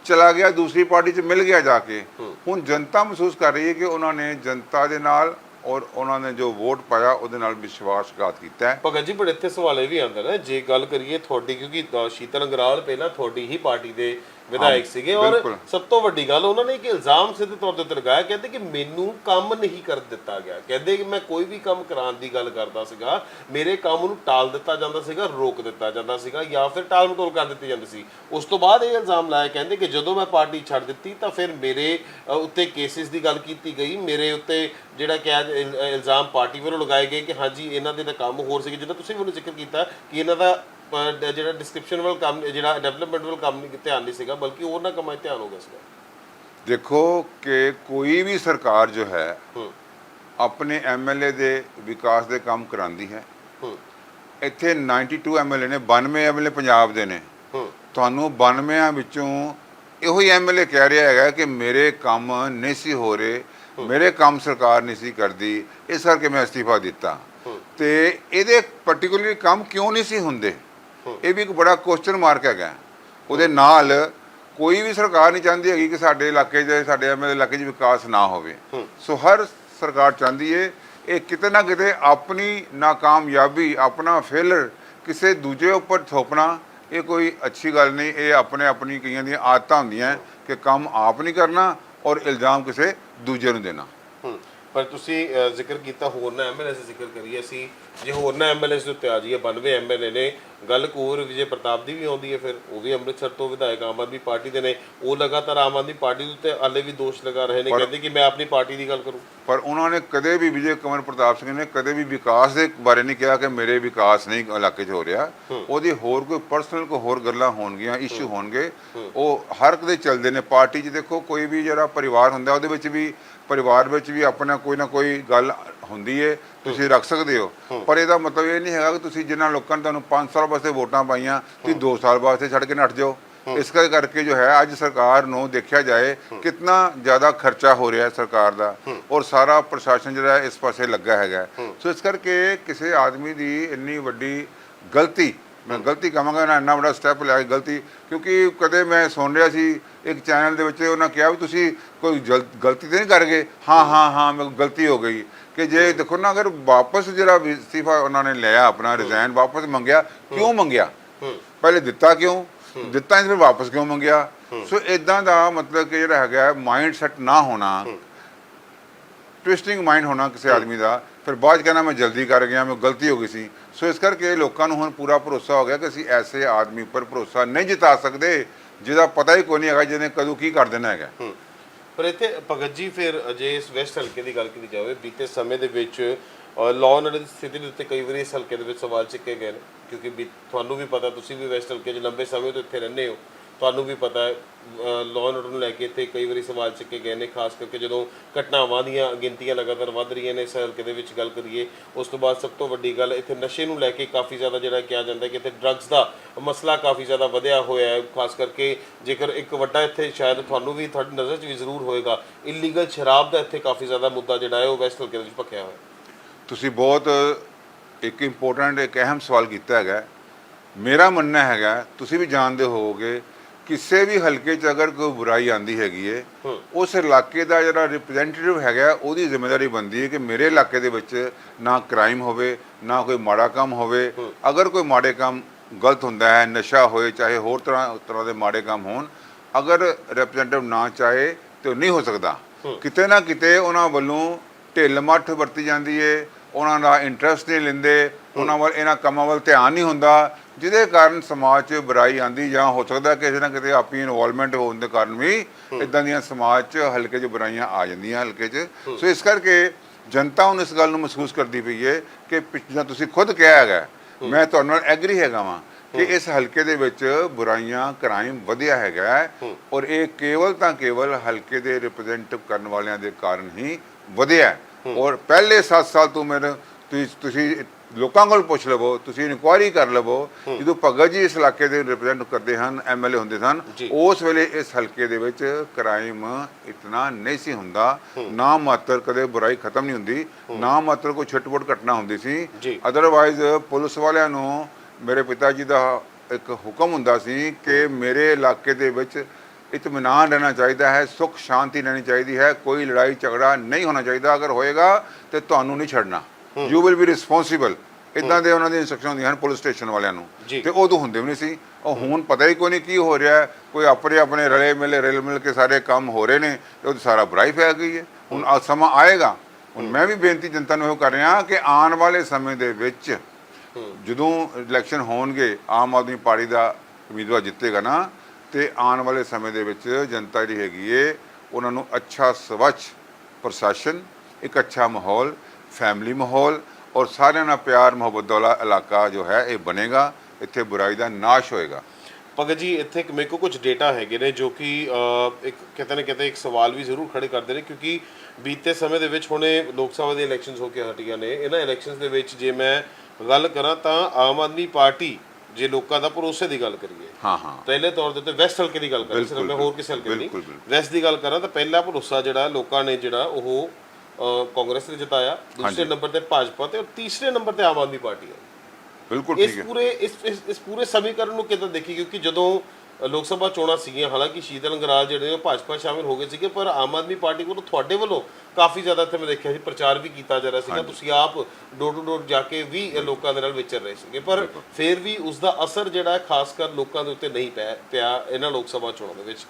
ਚਲਾ ਗਿਆ ਦੂਸਰੀ ਪਾਰਟੀ 'ਚ ਮਿਲ ਗਿਆ ਜਾ ਕੇ। ਹੁਣ ਜਨਤਾ ਮਹਿਸੂਸ ਕਰ ਰਹੀ ਹੈ ਕਿ ਉਹਨਾਂ ਨੇ ਜਨਤਾ ਦੇ ਨਾਲ ਔਰ ਉਹਨਾਂ ਨੇ ਜੋ ਵੋਟ ਪਾਇਆ, ਉਹਦੇ ਨਾਲ ਵਿਸ਼ਵਾਸਘਾਤ ਕੀਤਾ ਹੈ। ਭਗਤ ਜੀ ਪਰ ਇੱਥੇ ਸਵਾਲ ਇਹ ਵੀ ਆਉਂਦਾ ਨਾ। ਜੇ ਗੱਲ ਕਰੀਏ ਤੁਹਾਡੀ, ਕਿਉਂਕਿ ਸ਼ੀਤਲ ਅੰਗਰਾਲ ਪਹਿਲਾਂ ਤੁਹਾਡੀ ਹੀ ਪਾਰਟੀ ਦੇ ਵਿਧਾਇਕ ਸੀਗੇ ਔਰ ਬਿਲਕੁਲ। ਸਭ ਤੋਂ ਵੱਡੀ ਗੱਲ ਉਹਨਾਂ ਨੇ ਇੱਕ ਇਲਜ਼ਾਮ ਸਿੱਧੇ ਤੌਰ ਤੇ ਲਗਾਇਆ ਕਹਿੰਦੇ ਕਿ ਮੈਨੂੰ ਕੰਮ ਨਹੀਂ ਕਰ ਦਿੱਤਾ ਗਿਆ। ਕਹਿੰਦੇ ਕਿ ਮੈਂ ਕੋਈ ਵੀ ਕੰਮ ਕਰਾਉਣ ਦੀ ਗੱਲ ਕਰਦਾ ਸੀਗਾ ਮੇਰੇ ਕੰਮ ਨੂੰ ਟਾਲ ਦਿੱਤਾ ਜਾਂਦਾ ਸੀਗਾ ਰੋਕ ਦਿੱਤਾ ਜਾਂਦਾ ਸੀਗਾ ਜਾਂ ਫਿਰ ਟਾਲ ਮਟੋਲ ਕਰ ਦਿੱਤੀ ਜਾਂਦੀ ਸੀ। ਉਸ ਤੋਂ ਬਾਅਦ ਇਹ ਇਲਜ਼ਾਮ ਲਾਇਆ ਕਹਿੰਦੇ ਕਿ ਜਦੋਂ ਮੈਂ ਪਾਰਟੀ ਛੱਡ ਦਿੱਤੀ ਤਾਂ ਫਿਰ ਮੇਰੇ ਅ, ਉੱਤੇ ਕੇਸਿਸ ਦੀ ਗੱਲ ਕੀਤੀ ਗਈ। ਮੇਰੇ ਉੱਤੇ ਜਿਹੜਾ ਕਿ ਅੱਜ ਇਲ- ਇਲਜ਼ਾਮ ਪਾਰਟੀ ਵੱਲੋਂ ਲਗਾਏ ਗਏ ਕਿ ਹਾਂਜੀ ਇਹਨਾਂ ਦੇ ਤਾਂ ਕੰਮ ਹੋਰ ਸੀਗੇ। ਜਿੱਦਾਂ ਤੁਸੀਂ ਮੈਨੂੰ ਜ਼ਿਕਰ ਕੀਤਾ ਕਿ ਇਹਨਾਂ ਦਾ ਜਿਹੜਾ ਡਿਸਕ੍ਰਿਪਸ਼ਨ ਵੱਲ ਕੰਮ ਜਿਹੜਾ ਡਿਵੈਲਪਮੈਂਟ ਵੱਲ ਕੰਮ ਨਹੀਂ ਧਿਆਨ ਨਹੀਂ ਸੀਗਾ ਬਲਕਿ ਉਹਨਾਂ ਕੰਮਾਂ 'ਚ ਧਿਆਨ ਹੋ ਗਿਆ ਸੀਗਾ। ਦੇਖੋ ਕਿ ਕੋਈ ਵੀ ਸਰਕਾਰ ਜੋ ਹੈ ਹੂੰ। ਆਪਣੇ ਐਮਐਲਏ ਦੇ ਵਿਕਾਸ ਦੇ ਕੰਮ ਕਰਾਂਦੀ ਹੈ। ਹੂੰ। ਇੱਥੇ 92 ਐਮਐਲਏ ਨੇ 92 ਐਮਐਲਏ ਪੰਜਾਬ ਦੇ ਨੇ। ਹੂੰ। ਤੁਹਾਨੂੰ 92 ਵਿੱਚੋਂ ਇਹੋ ਹੀ ਐਮਐਲਏ ਕਹਿ ਰਿਹਾ ਹੈਗਾ ਕਿ ਮੇਰੇ ਕੰਮ ਨਹੀਂ ਸੀ ਹੋ ਰਹੇ ਮੇਰੇ ਕੰਮ ਸਰਕਾਰ ਨਹੀਂ ਸੀ ਕਰਦੀ ਇਸ ਕਰਕੇ ਮੈਂ ਅਸਤੀਫਾ ਦਿੱਤਾ। ਹੂੰ। ਤੇ ਇਹਦੇ ਪਾਰਟਿਕੂਲਰਲੀ ਕੰਮ ਕਿਉਂ ਨਹੀਂ ਸੀ ਹੁੰਦੇ? ਇਹ ਵੀ ਇੱਕ ਬੜਾ ਕੁਐਸਚਨ ਮਾਰਕ ਹੈਗਾ। ਉਹਦੇ ਨਾਲ ਕੋਈ ਵੀ ਸਰਕਾਰ ਨਹੀਂ ਚਾਹੁੰਦੀ ਹੈਗੀ ਕਿ ਸਾਡੇ ਇਲਾਕੇ 'ਚ ਸਾਡੇ ਐਮਐਲਏ ਇਲਾਕੇ 'ਚ ਵਿਕਾਸ ਨਾ ਹੋਵੇ। ਸੋ ਹਰ ਸਰਕਾਰ ਚਾਹੁੰਦੀ ਹੈ ਇਹ ਕਿਤੇ ਨਾ ਕਿਤੇ ਆਪਣੀ ਨਾਕਾਮਯਾਬੀ ਆਪਣਾ ਫੇਲਰ ਕਿਸੇ ਦੂਜੇ ਉੱਪਰ ਥੋਪਣਾ ਇਹ ਕੋਈ ਅੱਛੀ ਗੱਲ ਨਹੀਂ। ਇਹ ਆਪਣੇ ਆਪਣੀ ਕਈਆਂ ਦੀਆਂ ਆਦਤਾਂ ਹੁੰਦੀਆਂ ਕਿ ਕੰਮ ਆਪ ਨਹੀਂ ਕਰਨਾ ਔਰ ਇਲਜ਼ਾਮ ਕਿਸੇ ਦੂਜੇ ਨੂੰ ਦੇਣਾ। ਪਰ ਤੁਸੀਂ ਜ਼ਿਕਰ ਕੀਤਾ ਹੋਰ ਨਾ ਐਮਐਲਏ ਜ਼ਿਕਰ ਕਰੀਏ ਅਸੀਂ। ਜੇ ਹੋਰ ਨਾ ਐਮਐਲਏ ਦੇ ਉੱਤੇ ਆ ਜਾਈਏ 92 ਐਮਐਲਏ ਨੇ ਗੱਲ ਕੋਰ ਵਿਜੇ ਪ੍ਰਤਾਪ ਦੀ ਵੀ ਆਉਂਦੀ ਹੈ ਫਿਰ ਉਹ ਵੀ ਅੰਮ੍ਰਿਤਸਰ ਤੋਂ ਵਿਧਾਇਕ ਆਮ ਆਦਮੀ ਪਾਰਟੀ ਦੇ ਨੇ ਉਹ ਲਗਾਤਾਰ ਆਮ ਆਦਮੀ ਪਾਰਟੀ ਦੇ ਉੱਤੇ ਹਾਲੇ ਵੀ ਦੋਸ਼ ਲਗਾ ਰਹੇ ਨੇ ਕਹਿੰਦੇ ਕਿ ਮੈਂ ਆਪਣੀ ਪਾਰਟੀ ਦੀ ਗੱਲ ਕਰੂੰ। ਪਰ ਉਹਨਾਂ ਨੇ ਕਦੇ ਵੀ ਵਿਜੇ ਕਮਲ ਪ੍ਰਤਾਪ ਸਿੰਘ ਨੇ ਕਦੇ ਵੀ ਵਿਕਾਸ ਦੇ ਬਾਰੇ ਨਹੀਂ ਕਿਹਾ ਕਿ ਮੇਰੇ ਵਿਕਾਸ ਨਹੀਂ ਇਲਾਕੇ 'ਚ ਹੋ ਰਿਹਾ। ਉਹਦੀ ਹੋਰ ਕੋਈ ਪਰਸਨਲ ਕੋਈ ਹੋਰ ਗੱਲਾਂ ਹੋਣਗੀਆਂ ਇਸ਼ੂ ਹੋਣਗੇ। ਉਹ ਹਰ ਇੱਕ ਦੇ ਚੱਲਦੇ ਨੇ ਪਾਰਟੀ 'ਚ ਦੇਖੋ ਕੋਈ ਵੀ ਜਿਹੜਾ ਪਰਿਵਾਰ ਹੁੰਦਾ ਉਹਦੇ ਵਿੱਚ ਵੀ ਪਰਿਵਾਰ ਵਿੱਚ ਵੀ ਆਪਣਾ ਕੋਈ ਨਾ ਕੋਈ ਗੱਲ ਹੁੰਦੀ ਏ। ਤੁਸੀਂ ਰੱਖ ਸਕਦੇ ਹੋ। ਪਰ ਇਹਦਾ ਮਤਲਬ ਇਹ ਨਹੀਂ ਹੈਗਾ ਕਿ ਤੁਸੀਂ ਜਿਨ੍ਹਾਂ ਲੋਕਾਂ ਨੇ ਤੁਹਾਨੂੰ 5 ਸਾਲ ਵਾਸਤੇ ਵੋਟਾਂ ਪਾਈਆਂ ਤੁਸੀਂ 2 ਸਾਲ ਵਾਸਤੇ ਛੱਡ ਕੇ ਨੱਠ ਜਾਓ। ਇਸ ਕਰ- ਕਰਕੇ ਜੋ ਹੈ ਅੱਜ ਸਰਕਾਰ ਨੂੰ ਦੇਖਿਆ ਜਾਏ ਕਿੰਨਾ ਜ਼ਿਆਦਾ ਖਰਚਾ ਹੋ ਰਿਹਾ ਹੈ ਸਰਕਾਰ ਦਾ ਔਰ ਸਾਰਾ ਪ੍ਰਸ਼ਾਸਨ ਜਿਹੜਾ ਇਸ ਪਾਸੇ ਲੱਗਾ ਹੈਗਾ ਸੋ ਇਸ ਕਰਕੇ ਕਿਸੇ ਆਦਮੀ ਦੀ ਇੰਨੀ ਵੱਡੀ ਗਲਤੀ ਮੈਂ ਗਲਤੀ ਕਹਾਂਗਾ ਨਾ ਇੰਨਾ ਵੱਡਾ ਸਟੈਪ ਲਿਆ ਕੇ ਗਲਤੀ ਕਿਉਂਕਿ ਕਦੇ ਮੈਂ ਸੁਣ ਰਿਹਾ ਸੀ ਇੱਕ ਚੈਨਲ ਦੇ ਵਿੱਚ ਉਹਨਾਂ ਕਿਹਾ ਵੀ ਤੁਸੀਂ ਕੋਈ ਗਲਤੀ ਤੇ ਨਹੀਂ ਕਰ ਗਏ ਹਾਂ ਹਾਂ ਹਾਂ ਮੇਰੇ ਕੋਲ ਗਲਤੀ ਹੋ ਗਈ। ਕਿ ਜੇ ਦੇਖੋ ਨਾ ਅਗਰ ਵਾਪਸ ਜਿਹੜਾ ਅਸਤੀਫਾ ਉਹਨਾਂ ਨੇ ਲਿਆ ਆਪਣਾ ਰਿਜ਼ਾਈਨ ਵਾਪਸ ਮੰਗਿਆ ਕਿਉਂ ਮੰਗਿਆ? ਪਹਿਲੇ ਦਿੱਤਾ ਕਿਉਂ? ਦਿੱਤਾ ਨਹੀਂ ਫਿਰ ਵਾਪਸ ਕਿਉਂ ਮੰਗਿਆ? ਸੋ ਇਦਾਂ ਦਾ ਮਤਲਬ ਕਿ ਜਿਹੜਾ ਹੈਗਾ ਮਾਈਂਡ ਸੈਟ ਨਾ ਹੋਣਾ ਟਵਿਸਟਿੰਗ ਮਾਈਂਡ ਹੋਣਾ ਕਿਸੇ ਆਦਮੀ ਦਾ, ਫਿਰ ਬਾਅਦ 'ਚ ਮੈਂ ਜਲਦੀ ਕਰ ਗਿਆ, ਮੈਂ ਗਲਤੀ ਹੋ ਗਈ ਸੀ। ਸੋ ਇਸ ਕਰਕੇ ਲੋਕਾਂ ਨੂੰ ਹੁਣ ਪੂਰਾ ਭਰੋਸਾ ਹੋ ਗਿਆ ਕਿ ਅਸੀਂ ਐਸੇ ਆਦਮੀ ਉੱਪਰ ਭਰੋਸਾ ਨਹੀਂ ਜਿਤਾ ਸਕਦੇ, ਜਿਹਦਾ ਪਤਾ ਹੀ ਕੋਈ ਨਹੀਂ ਹੈਗਾ, ਜਿਹਨੇ ਕਦੋਂ ਕੀ ਕਰ ਦੇਣਾ ਹੈਗਾ। ਪਰ ਇੱਥੇ ਭਗਤ ਜੀ ਫਿਰ ਜੇ ਇਸ ਵੈਸਟ ਹਲਕੇ ਦੀ ਗੱਲ ਕੀਤੀ ਜਾਵੇ, ਬੀਤੇ ਸਮੇਂ ਦੇ ਵਿੱਚ ਲਾਅ ਐਂਡ ਦੀ ਸਥਿਤੀ ਦੇ ਉੱਤੇ ਕਈ ਵਾਰੀ ਇਸ ਹਲਕੇ ਦੇ ਵਿੱਚ ਸਵਾਲ ਚੁੱਕੇ ਗਏ ਨੇ, ਕਿਉਂਕਿ ਤੁਹਾਨੂੰ ਵੀ ਪਤਾ, ਤੁਸੀਂ ਵੀ ਵੈਸਟ ਹਲਕੇ 'ਚ ਲੰਬੇ ਸਮੇਂ ਤੋਂ ਇੱਥੇ ਰਹਿੰਦੇ ਹੋ। ਤੁਹਾਨੂੰ ਵੀ ਪਤਾ ਹੈ ਲਾਅ ਐਂਡ ਨੂੰ ਲੈ ਕੇ ਇੱਥੇ ਕਈ ਵਾਰੀ ਸਵਾਲ ਚੁੱਕੇ ਗਏ ਨੇ, ਖਾਸ ਕਰਕੇ ਜਦੋਂ ਘਟਨਾਵਾਂ ਦੀਆਂ ਗਿਣਤੀਆਂ ਲਗਾਤਾਰ ਵੱਧ ਰਹੀਆਂ ਨੇ ਇਸ ਹਲਕੇ ਦੇ ਵਿੱਚ ਗੱਲ ਕਰੀਏ, ਉਸ ਤੋਂ ਬਾਅਦ ਸਭ ਤੋਂ ਵੱਡੀ ਗੱਲ ਇੱਥੇ ਨਸ਼ੇ ਨੂੰ ਲੈ ਕੇ ਕਾਫੀ ਜ਼ਿਆਦਾ ਜਿਹੜਾ ਕਿਹਾ ਜਾਂਦਾ ਕਿ ਇੱਥੇ ਡਰੱਗਸ ਦਾ ਮਸਲਾ ਕਾਫੀ ਜ਼ਿਆਦਾ ਵਧਿਆ ਹੋਇਆ ਹੈ, ਖਾਸ ਕਰਕੇ ਜੇਕਰ ਇੱਕ ਵੱਡਾ ਇੱਥੇ ਸ਼ਾਇਦ ਤੁਹਾਨੂੰ ਵੀ ਤੁਹਾਡੀ ਨਜ਼ਰ 'ਚ ਵੀ ਜ਼ਰੂਰ ਹੋਏਗਾ ਇਲੀਗਲ ਸ਼ਰਾਬ ਦਾ ਇੱਥੇ ਕਾਫੀ ਜ਼ਿਆਦਾ ਮੁੱਦਾ ਜਿਹੜਾ ਹੈ, ਉਹ ਵੈਸਟ ਹਲਕੇ ਦੇ ਵਿੱਚ ਭਖਿਆ ਹੋਇਆ ਤੁਸੀਂ ਬਹੁਤ ਇੱਕ ਇੰਪੋਰਟੈਂਟ ਇੱਕ ਅਹਿਮ ਸਵਾਲ ਕੀਤਾ ਹੈਗਾ ਮੇਰਾ ਮੰਨਣਾ ਹੈਗਾ ਤੁਸੀਂ ਵੀ ਜਾਣਦੇ ਹੋਵੋਗੇ ਕਿਸੇ ਵੀ ਹਲਕੇ 'ਚ ਅਗਰ ਕੋਈ ਬੁਰਾਈ ਆਂਦੀ ਹੈਗੀ ਏ ਉਸ ਇਲਾਕੇ ਦਾ ਜਿਹੜਾ ਰਿਪਰੈਜ਼ੈਂਟੇਟਿਵ ਹੈਗਾ ਉਹਦੀ ਜ਼ਿੰਮੇਵਾਰੀ ਬਣਦੀ ਹੈ ਕਿ ਮੇਰੇ ਇਲਾਕੇ ਦੇ ਵਿੱਚ ਨਾ ਕ੍ਰਾਈਮ ਹੋਵੇ ਨਾ ਕੋਈ ਮਾੜਾ ਕੰਮ ਹੋਵੇ। ਅਗਰ ਕੋਈ ਮਾੜੇ ਕੰਮ ਗਲਤ ਹੁੰਦਾ ਹੈ ਨਸ਼ਾ ਹੋਏ ਚਾਹੇ ਹੋਰ ਤਰ੍ਹਾਂ ਤਰ੍ਹਾਂ ਦੇ ਮਾੜੇ ਕੰਮ ਹੋਣ ਅਗਰ ਰਿਪਰੈਜ਼ੈਂਟੇਟਿਵ ਨਾ ਚਾਹੇ ਤੇ ਨਹੀਂ ਹੋ ਸਕਦਾ। ਕਿਤੇ ਨਾ ਕਿਤੇ ਉਹਨਾਂ ਵੱਲੋਂ ਢਿੱਲ ਮੱਠ ਵਰਤੀ ਜਾਂਦੀ ਏ ਉਹਨਾਂ ਦਾ ਇੰਟਰਸਟ ਨਹੀਂ ਲੈਂਦੇ ਉਹਨਾਂ ਵੱਲ ਇਹਨਾਂ ਕੰਮਾਂ ਵੱਲ ਧਿਆਨ ਨਹੀਂ ਹੁੰਦਾ ਜਿਹਦੇ ਕਾਰਨ ਸਮਾਜ 'ਚ ਬੁਰਾਈ ਆਂਦੀ ਜਾਂ ਹੋ ਸਕਦਾ ਕਿਸੇ ਨਾ ਕਿਤੇ ਆਪਣੀ ਇਨਵੋਲਵਮੈਂਟ ਹੋਣ ਦੇ ਕਾਰਨ ਵੀ ਇਦਾਂ ਦੀਆਂ ਸਮਾਜ 'ਚ ਹਲਕੇ 'ਚ ਬੁਰਾਈਆਂ ਆ ਜਾਂਦੀਆਂ ਹਲਕੇ 'ਚ। ਸੋ ਇਸ ਕਰਕੇ ਜਨਤਾ ਹੁਣ ਇਸ ਗੱਲ ਨੂੰ ਮਹਿਸੂਸ ਕਰਦੀ ਪਈ ਏ ਕਿ ਪਿਛਲਾ ਤੁਸੀਂ ਖੁਦ ਕਿਹਾ ਹੈਗਾ ਮੈਂ ਤੁਹਾਡੇ ਨਾਲ ਐਗਰੀ ਹੈਗਾ ਵਾਂ ਕਿ ਇਸ ਹਲਕੇ ਦੇ ਵਿੱਚ ਬੁਰਾਈਆਂ ਕ੍ਰਾਈਮ ਵਧਿਆ ਹੈਗਾ ਹੈ ਔਰ ਇਹ ਕੇਵਲ ਤਾਂ ਕੇਵਲ ਹਲਕੇ ਦੇ ਰਿਪਰੈਜ਼ੈਂਟ ਕਰਨ ਵਾਲਿਆਂ ਦੇ ਕਾਰਨ ਹੀ ਵਧਿਆ ਹੈ। ਔਰ ਪਹਿਲੇ 7 ਸਾਲ ਤੋਂ ਮੇਰੇ ਤੁਸੀਂ ਤੁਸੀਂ ਲੋਕਾਂ ਕੋਲ ਪੁੱਛ ਲਵੋ ਤੁਸੀਂ ਇਨਕੁਆਇਰੀ ਕਰ ਲਵੋ ਜਦੋਂ ਭਗਤ ਜੀ ਇਸ ਇਲਾਕੇ ਦੇ ਰਿਪਰੈਜ਼ੈਂਟ ਕਰਦੇ ਹਨ ਐਮਐਲਏ ਹੁੰਦੇ ਸਨ। ਉਸ ਵੇਲੇ ਇਸ ਹਲਕੇ ਦੇ ਵਿੱਚ ਕ੍ਰਾਈਮ ਇਤਨਾ ਨਹੀਂ ਸੀ ਹੁੰਦਾ ਨਾ ਮਾਤਰ ਕਦੇ ਬੁਰਾਈ ਖਤਮ ਨਹੀਂ ਹੁੰਦੀ ਨਾ ਮਾਤਰ ਕੋਈ ਛਟਪਟ ਘਟਨਾ ਹੁੰਦੀ ਸੀ। ਅਦਰਵਾਈਜ਼ ਪੁਲਿਸ ਵਾਲਿਆਂ ਨੂੰ ਮੇਰੇ ਪਿਤਾ ਜੀ ਦਾ ਇੱਕ ਹੁਕਮ ਹੁੰਦਾ ਸੀ ਕਿ ਮੇਰੇ ਇਲਾਕੇ ਦੇ ਵਿੱਚ ਇਤਮਾਨਾਨ ਰਹਿਣਾ ਚਾਹੀਦਾ ਹੈ ਸੁਖ ਸ਼ਾਂਤੀ ਰਹਿਣੀ ਚਾਹੀਦੀ ਹੈ ਕੋਈ ਲੜਾਈ ਝਗੜਾ ਨਹੀਂ ਹੋਣਾ ਚਾਹੀਦਾ ਅਗਰ ਹੋਏਗਾ ਤੇ ਤੁਹਾਨੂੰ ਨਹੀਂ ਛੱਡਣਾ। ਯੂ ਵਿਲ ਬੀ ਰਿਸਪੌਂਸਿਬਲ ਇਦਾਂ ਦੇ ਉਹਨਾਂ ਦੀ ਇਨਸਟਰਕਸ਼ਨ ਹੁੰਦੀਆਂ ਹਨ ਪੁਲਿਸ ਸਟੇਸ਼ਨ ਵਾਲਿਆਂ ਨੂੰ। ਤੇ ਉਦੋਂ ਹੁੰਦੇ ਵੀ ਨਹੀਂ ਸੀ। ਉਹ ਹੁਣ ਪਤਾ ਹੀ ਕੋਈ ਨਹੀਂ ਕੀ ਹੋ ਰਿਹਾ। ਕੋਈ ਆਪਣੇ ਆਪਣੇ ਰਲੇ ਮਿਲੇ ਰਲ ਮਿਲ ਕੇ ਸਾਰੇ ਕੰਮ ਹੋ ਰਹੇ ਨੇ ਤੇ ਉਹ ਸਾਰਾ ਬੁਰਾਈ ਫੈਲ ਗਈ ਹੈ। ਹੁਣ ਆ ਸਮਾਂ ਆਏਗਾ। ਹੁਣ ਮੈਂ ਵੀ ਬੇਨਤੀ ਜਨਤਾ ਨੂੰ ਇਹ ਕਰ ਰਿਹਾ ਕਿ ਆਉਣ ਵਾਲੇ ਸਮੇਂ ਦੇ ਵਿੱਚ ਜਦੋਂ ਇਲੈਕਸ਼ਨ ਹੋਣਗੇ ਆਮ ਆਦਮੀ ਪਾਰਟੀ ਦਾ ਉਮੀਦਵਾਰ ਜਿੱਤੇਗਾ ਨਾ ਤੇ ਆਉਣ ਵਾਲੇ ਸਮੇਂ ਦੇ ਵਿੱਚ ਜਨਤਾ ਜਿਹੜੀ ਹੈਗੀ ਏ ਉਹਨਾਂ ਨੂੰ ਅੱਛਾ ਸਵੱਛ ਪ੍ਰਸ਼ਾਸਨ ਇੱਕ ਅੱਛਾ ਮਾਹੌਲ ਫੈਮਿਲੀ ਮਾਹੌਲ ਔਰ ਸਾਰਿਆਂ ਨਾਲ ਪਿਆਰ ਮੁਹੱਬਤ ਵਾਲਾ ਇਲਾਕਾ ਜੋ ਹੈ ਇਹ ਬਣੇਗਾ ਇੱਥੇ ਬੁਰਾਈ ਦਾ ਨਾਸ਼ ਹੋਏਗਾ। ਭਗਤ ਜੀ ਇੱਥੇ ਇੱਕ ਮੇਰੇ ਕੋਲ ਕੁਝ ਡੇਟਾ ਹੈਗੇ ਨੇ ਜੋ ਕਿ ਇੱਕ ਕਿਤੇ ਨਾ ਕਿਤੇ ਇੱਕ ਸਵਾਲ ਵੀ ਜ਼ਰੂਰ ਖੜੇ ਕਰਦੇ ਨੇ ਕਿਉਂਕਿ ਬੀਤੇ ਸਮੇਂ ਦੇ ਵਿੱਚ ਹੁਣੇ ਲੋਕ ਸਭਾ ਦੇ ਇਲੈਕਸ਼ਨਸ ਹੋ ਕੇ ਹਟੀਆਂ ਨੇ। ਇਹਨਾਂ ਇਲੈਕਸ਼ਨਸ ਦੇ ਵਿੱਚ ਜੇ ਮੈਂ ਗੱਲ ਕਰਾਂ ਤਾਂ ਆਮ ਆਦਮੀ ਪਾਰਟੀ ਜੇ ਲੋਕਾਂ ਦਾ ਭਰੋਸੇ ਦੀ ਗੱਲ ਕਰੀਏ ਹਾਂ ਹਾਂ। ਪਹਿਲੇ ਤੌਰ ਦੇ ਉੱਤੇ ਵੈਸਟ ਹਲਕੇ ਦੀ ਗੱਲ ਕਰਾਂ ਸਿਰਫ ਮੈਂ ਹੋਰ ਕਿਸੇ ਹਲਕੇ ਦੀ। ਵੈਸਟ ਦੀ ਗੱਲ ਕਰਾਂ ਤਾਂ ਪਹਿਲਾ ਭਰੋਸਾ ਜਿਹੜਾ ਲੋਕਾਂ ਨੇ ਜਿਹੜਾ ਉਹ ਕਾਂਗਰਸ ਨੇ ਜਿਤਾਇਆ ਦੂਸਰੇ ਨੰਬਰ ਤੇ ਭਾਜਪਾ ਤੇ ਔਰ ਤੀਸਰੇ ਨੰਬਰ ਤੇ ਆਮ ਆਦਮੀ ਪਾਰਟੀ ਹੈ। ਬਿਲਕੁਲ ਇਸ ਠੀਕ ਹੈ। ਪੂਰੇ ਇਸ ਇਸ ਇਸ ਪੂਰੇ ਸਮੀਕਰਨ ਨੂੰ ਕਿਦਾਂ ਦੇਖੀ? ਕਿਉਂਕਿ ਜਦੋਂ ਲੋਕ ਸਭਾ ਚੋਣਾਂ ਸੀਗੀਆਂ ਹਾਲਾਂਕਿ ਸ਼ੀਤਲ ਅੰਗਰਾਲ ਜਿਹੜੇ ਉਹ ਭਾਜਪਾ ਸ਼ਾਮਿਲ ਹੋ ਗਏ ਸੀਗੇ ਪਰ ਆਮ ਆਦਮੀ ਪਾਰਟੀ ਵੱਲੋਂ ਤੁਹਾਡੇ ਵੱਲੋਂ ਕਾਫੀ ਜ਼ਿਆਦਾ ਇੱਥੇ ਮੈਂ ਦੇਖਿਆ ਸੀ ਪ੍ਰਚਾਰ ਵੀ ਕੀਤਾ ਜਾ ਰਿਹਾ ਸੀਗਾ। ਤੁਸੀਂ ਆਪ ਡੋਰ ਟੂ ਡੋਰ ਜਾ ਕੇ ਵੀ ਇਹ ਲੋਕਾਂ ਦੇ ਨਾਲ ਵਿਚਰ ਰਹੇ ਸੀਗੇ। ਪਰ ਫਿਰ ਵੀ ਉਸ ਦਾ ਅਸਰ ਜਿਹੜਾ ਖਾਸ ਕਰ ਲੋਕਾਂ ਦੇ ਉੱਤੇ ਨਹੀਂ ਪਿਆ ਇਹਨਾਂ ਲੋਕ ਸਭਾ ਚੋਣਾਂ ਦੇ ਵਿੱਚ।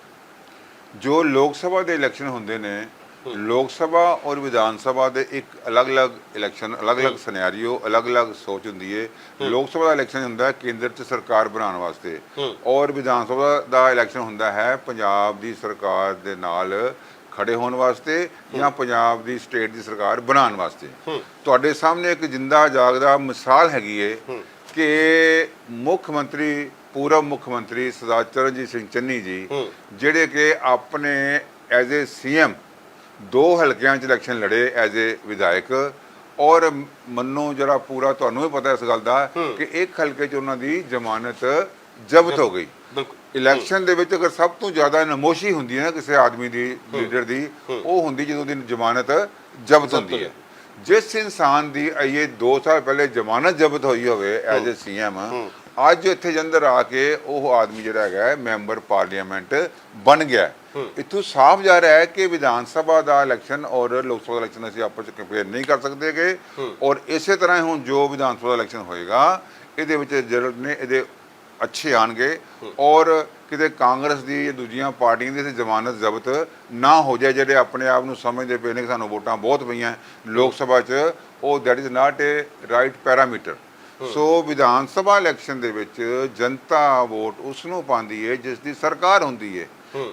ਜੋ ਲੋਕ ਸਭਾ ਦੇ ਇਲੈਕਸ਼ਨ ਹੁੰਦੇ ਨੇ ਲੋਕ ਸਭਾ ਔਰ ਵਿਧਾਨ ਸਭਾ ਦੇ ਇੱਕ ਅਲੱਗ-ਅਲੱਗ ਇਲੈਕਸ਼ਨ ਅਲੱਗ-ਅਲੱਗ ਸਿਨੈਰੀਓ ਅਲੱਗ-ਅਲੱਗ ਸੋਚ ਹੁੰਦੀ ਹੈ। ਲੋਕ ਸਭਾ ਦਾ ਇਲੈਕਸ਼ਨ ਹੁੰਦਾ ਹੈ ਕੇਂਦਰ 'ਚ ਸਰਕਾਰ ਬਣਾਉਣ ਵਾਸਤੇ। ਔਰ ਵਿਧਾਨ ਸਭਾ ਦਾ ਇਲੈਕਸ਼ਨ ਹੁੰਦਾ ਹੈ ਪੰਜਾਬ ਦੀ ਸਰਕਾਰ ਦੇ ਨਾਲ ਖੜੇ ਹੋਣ ਵਾਸਤੇ ਜਾਂ ਪੰਜਾਬ ਦੀ ਸਟੇਟ ਦੀ ਸਰਕਾਰ ਬਣਾਉਣ ਵਾਸਤੇ। ਤੁਹਾਡੇ ਸਾਹਮਣੇ ਇੱਕ ਜਿੰਦਾ ਜਾਗਦਾ ਮਿਸਾਲ ਹੈਗੀ ਏ ਕਿ ਮੁੱਖ ਮੰਤਰੀ ਪੂਰਵ ਮੁੱਖ ਮੰਤਰੀ ਸਰਦਾਰ ਚਰਨਜੀਤ ਸਿੰਘ ਚੰਨੀ ਜੀ ਜਿਹੜੇ ਕਿ ਆਪਣੇ ਐਜ਼ ਏ ਸੀਐਮ ਦੋ ਹਲਕਿਆਂ 'ਚ ਇਲੈਕਸ਼ਨ ਲੜੇ ਐਜ਼ ਏ ਵਿਧਾਇਕ ਔਰ ਮੰਨੋ ਜਰਾ ਪੂਰਾ ਤੁਹਾਨੂੰ ਵੀ ਪਤਾ ਇਸ ਗੱਲ ਦਾ ਕਿ ਇੱਕ ਹਲਕੇ 'ਚ ਉਹਨਾਂ ਦੀ ਜ਼ਮਾਨਤ ਜ਼ਬਤ ਹੋ ਗਈ। ਇਲੈਕਸ਼ਨ ਦੇ ਵਿੱਚ ਅਗਰ ਸਭ ਤੋਂ ਜ਼ਿਆਦਾ ਨਮੋਸ਼ੀ ਹੁੰਦੀ ਹੈ ਨਾ ਕਿਸੇ ਆਦਮੀ ਦੀ ਲੀਡਰ ਦੀ ਉਹ ਹੁੰਦੀ ਜਦੋਂ ਦੀ ਜ਼ਮਾਨਤ ਜ਼ਬਤ ਹੁੰਦੀ ਹੈ। ਜਿਸ ਇਨਸਾਨ ਦੀ ਇਹ 2 ਸਾਲ ਪਹਿਲੇ ਜ਼ਮਾਨਤ ਜ਼ਬਤ ਹੋਈ ਹੋਵੇ ਐਜ਼ ਏ ਸੀਐਮ ਅੱਜ ਇੱਥੇ ਜੰਦਰ ਆ ਕੇ ਉਹ ਆਦਮੀ ਜਿਹੜਾ ਹੈਗਾ ਮੈਂਬਰ ਪਾਰਲੀਮੈਂਟ ਬਣ ਗਿਆ ਇਥੋਂ ਸਾਫ਼ ਜਾ ਰਿਹਾ ਹੈ ਕਿ ਵਿਧਾਨ ਸਭਾ ਦਾ ਇਲੈਕਸ਼ਨ ਔਰ ਲੋਕ ਸਭਾ ਦਾ ਇਲੈਕਸ਼ਨ ਅਸੀਂ ਆਪਸ ਵਿੱਚ ਕੰਪੇਅਰ ਨਹੀਂ ਕਰ ਸਕਦੇਗੇ ਔਰ ਇਸੇ ਤਰ੍ਹਾਂ ਹੀ ਹੁਣ ਜੋ ਵਿਧਾਨ ਸਭਾ ਦਾ ਇਲੈਕਸ਼ਨ ਹੋਏਗਾ ਇਹਦੇ ਵਿੱਚ ਰਿਜ਼ਲਟ ਨੇ ਇਹਦੇ ਅੱਛੇ ਆਣਗੇ। ਔਰ ਕਿਤੇ ਕਾਂਗਰਸ ਦੀ ਜਾਂ ਦੂਜੀਆਂ ਪਾਰਟੀਆਂ ਦੀ ਜ਼ਮਾਨਤ ਜ਼ਬਤ ਨਾ ਹੋ ਜਾਏ ਜਿਹੜੇ ਆਪਣੇ ਆਪ ਨੂੰ ਸਮਝਦੇ ਪਏ ਨੇ ਕਿ ਸਾਨੂੰ ਵੋਟਾਂ ਬਹੁਤ ਪਈਆਂ ਲੋਕ ਸਭਾ 'ਚ ਉਹ that is not a right parameter so Vidhan Sabha election ਦੇ ਵਿੱਚ ਜਨਤਾ ਵੋਟ ਉਸ ਨੂੰ ਪਾਉਂਦੀ ਹੈ ਜਿਸ ਦੀ ਸਰਕਾਰ ਹੁੰਦੀ ਹੈ।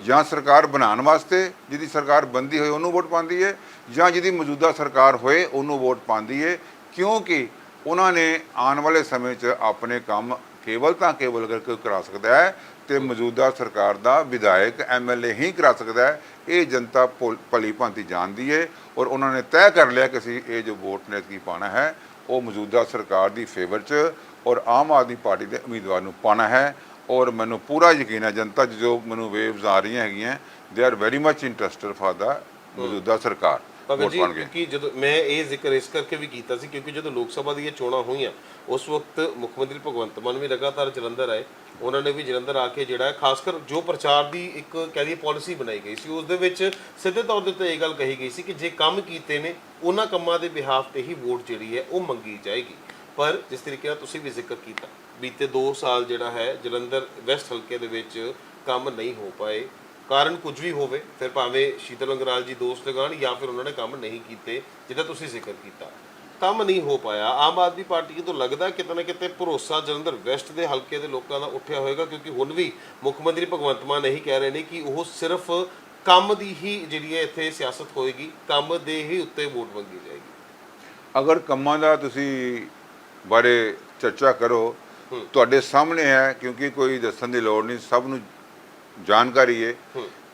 ਜਾਂ ਸਰਕਾਰ ਬਣਾਉਣ ਵਾਸਤੇ ਜਿਹਦੀ ਸਰਕਾਰ ਬੰਦੀ ਹੋਏ ਉਹਨੂੰ ਵੋਟ ਪਾਉਂਦੀ ਹੈ ਜਾਂ ਜਿਹਦੀ ਮੌਜੂਦਾ ਸਰਕਾਰ ਹੋਏ ਉਹਨੂੰ ਵੋਟ ਪਾਉਂਦੀ ਹੈ ਕਿਉਂਕਿ ਉਹਨਾਂ ਨੇ ਆਉਣ ਵਾਲੇ ਸਮੇਂ 'ਚ ਆਪਣੇ ਕੰਮ ਕੇਵਲ ਤਾਂ ਕੇਵਲ ਕੋਈ ਕਰਾ ਸਕਦਾ ਹੈ ਤੇ ਮੌਜੂਦਾ ਸਰਕਾਰ ਦਾ ਵਿਧਾਇਕ ਐਮਐਲਏ ਹੀ ਕਰਾ ਸਕਦਾ ਹੈ। ਇਹ ਜਨਤਾ ਭੁਲ- ਭਲੀ ਭਾਂਤੀ ਜਾਣਦੀ ਹੈ ਔਰ ਉਹਨਾਂ ਨੇ ਤੈਅ ਕਰ ਲਿਆ ਕਿ ਅਸੀਂ ਇਹ ਜੋ ਵੋਟ ਨੇ ਕੀ ਪਾਣਾ ਹੈ ਉਹ ਮੌਜੂਦਾ ਸਰਕਾਰ ਦੀ ਫੇਵਰ 'ਚ ਔਰ ਆਮ ਆਦਮੀ ਪਾਰਟੀ ਦੇ ਉਮੀਦਵਾਰ ਨੂੰ ਪਾਣਾ ਹੈ ਔਰ ਮੈਨੂੰ ਪੂਰਾ ਯਕੀਨ ਹੈ, ਜਨਤਾ 'ਚ ਜੋ ਮੈਨੂੰ ਵੇਵਸ ਆ ਰਹੀਆਂ ਹੈਗੀਆਂ they are very much interested for the ਮੌਜੂਦਾ ਸਰਕਾਰ। ਭਗਤ ਵੋਟ ਜੀ ਪਾਉਣਗੇ ਕਿਉਂਕਿ ਜਦੋਂ ਮੈਂ ਇਹ ਜ਼ਿਕਰ ਇਸ ਕਰਕੇ ਵੀ ਕੀਤਾ ਸੀ ਕਿਉਂਕਿ ਜਦੋਂ ਲੋਕ ਸਭਾ ਦੀਆਂ ਚੋਣਾਂ ਹੋਈਆਂ ਉਸ ਵਕਤ ਮੁੱਖ ਮੰਤਰੀ ਭਗਵੰਤ ਮਾਨ ਵੀ ਲਗਾਤਾਰ ਜਲੰਧਰ ਆਏ। ਉਹਨਾਂ ਨੇ ਵੀ ਜਲੰਧਰ ਆ ਕੇ ਜਿਹੜਾ ਹੈ ਖਾਸ ਕਰ ਜੋ ਪ੍ਰਚਾਰ ਦੀ ਇੱਕ ਕਹਿ ਲਈਏ ਪਾਲਿਸੀ ਬਣਾਈ ਗਈ ਸੀ ਉਸ ਦੇ ਵਿੱਚ ਸਿੱਧੇ ਤੌਰ ਦੇ ਉੱਤੇ ਇਹ ਗੱਲ ਕਹੀ ਗਈ ਸੀ ਕਿ ਜੇ ਕੰਮ ਕੀਤੇ ਨੇ ਉਹਨਾਂ ਕੰਮਾਂ ਦੇ ਬਿਹਾਫ ਤੇ ਹੀ ਵੋਟ ਜਿਹੜੀ ਹੈ ਉਹ ਮੰਗੀ ਜਾਏਗੀ। ਪਰ ਜਿਸ ਤਰੀਕੇ ਨਾਲ ਤੁਸੀਂ ਵੀ ਜ਼ਿਕਰ ਕੀਤਾ ਬੀਤੇ 2 ਸਾਲ ਜਿਹੜਾ ਹੈ ਜਲੰਧਰ ਵੈਸਟ ਹਲਕੇ ਦੇ ਵਿੱਚ ਕੰਮ ਨਹੀਂ ਹੋ ਪਾਏ। ਕਾਰਨ ਕੁਝ ਵੀ ਹੋਵੇ ਫਿਰ ਭਾਵੇਂ ਸ਼ੀਤਲ ਅੰਗਰਾਲ ਜੀ ਦੋਸਤ ਲਗਾਉਣ ਜਾਂ ਫਿਰ ਉਹਨਾਂ ਨੇ ਕੰਮ ਨਹੀਂ ਕੀਤੇ ਜਿਹਦਾ ਤੁਸੀਂ ਜ਼ਿਕਰ ਕੀਤਾ। ਕੰਮ ਨਹੀਂ ਹੋ ਪਾਇਆ। ਆਮ ਆਦਮੀ ਪਾਰਟੀ ਤੋਂ ਲੱਗਦਾ ਕਿਤੇ ਨਾ ਕਿਤੇ ਭਰੋਸਾ ਜਲੰਧਰ ਵੈਸਟ ਦੇ ਹਲਕੇ ਦੇ ਲੋਕਾਂ ਦਾ ਉੱਠਿਆ ਹੋਏਗਾ ਕਿਉਂਕਿ ਹੁਣ ਵੀ ਮੁੱਖ ਮੰਤਰੀ ਭਗਵੰਤ ਮਾਨ ਇਹੀ ਕਹਿ ਰਹੇ ਨੇ ਕਿ ਉਹ ਸਿਰਫ ਕੰਮ ਦੀ ਹੀ ਜਿਹੜੀ ਹੈ ਇੱਥੇ ਸਿਆਸਤ ਹੋਏਗੀ ਕੰਮ ਦੇ ਹੀ ਉੱਤੇ ਵੋਟ ਮੰਗੀ ਜਾਏਗੀ। ਅਗਰ ਕੰਮਾਂ ਦਾ ਤੁਸੀਂ ਬਾਰੇ ਚਰਚਾ ਕਰੋ ਤੁਹਾਡੇ ਸਾਹਮਣੇ ਹੈ ਕਿਉਂਕਿ ਕੋਈ ਦੱਸਣ ਦੀ ਲੋੜ ਨਹੀਂ ਸਭ ਨੂੰ ਜਾਣਕਾਰੀ ਹੈ।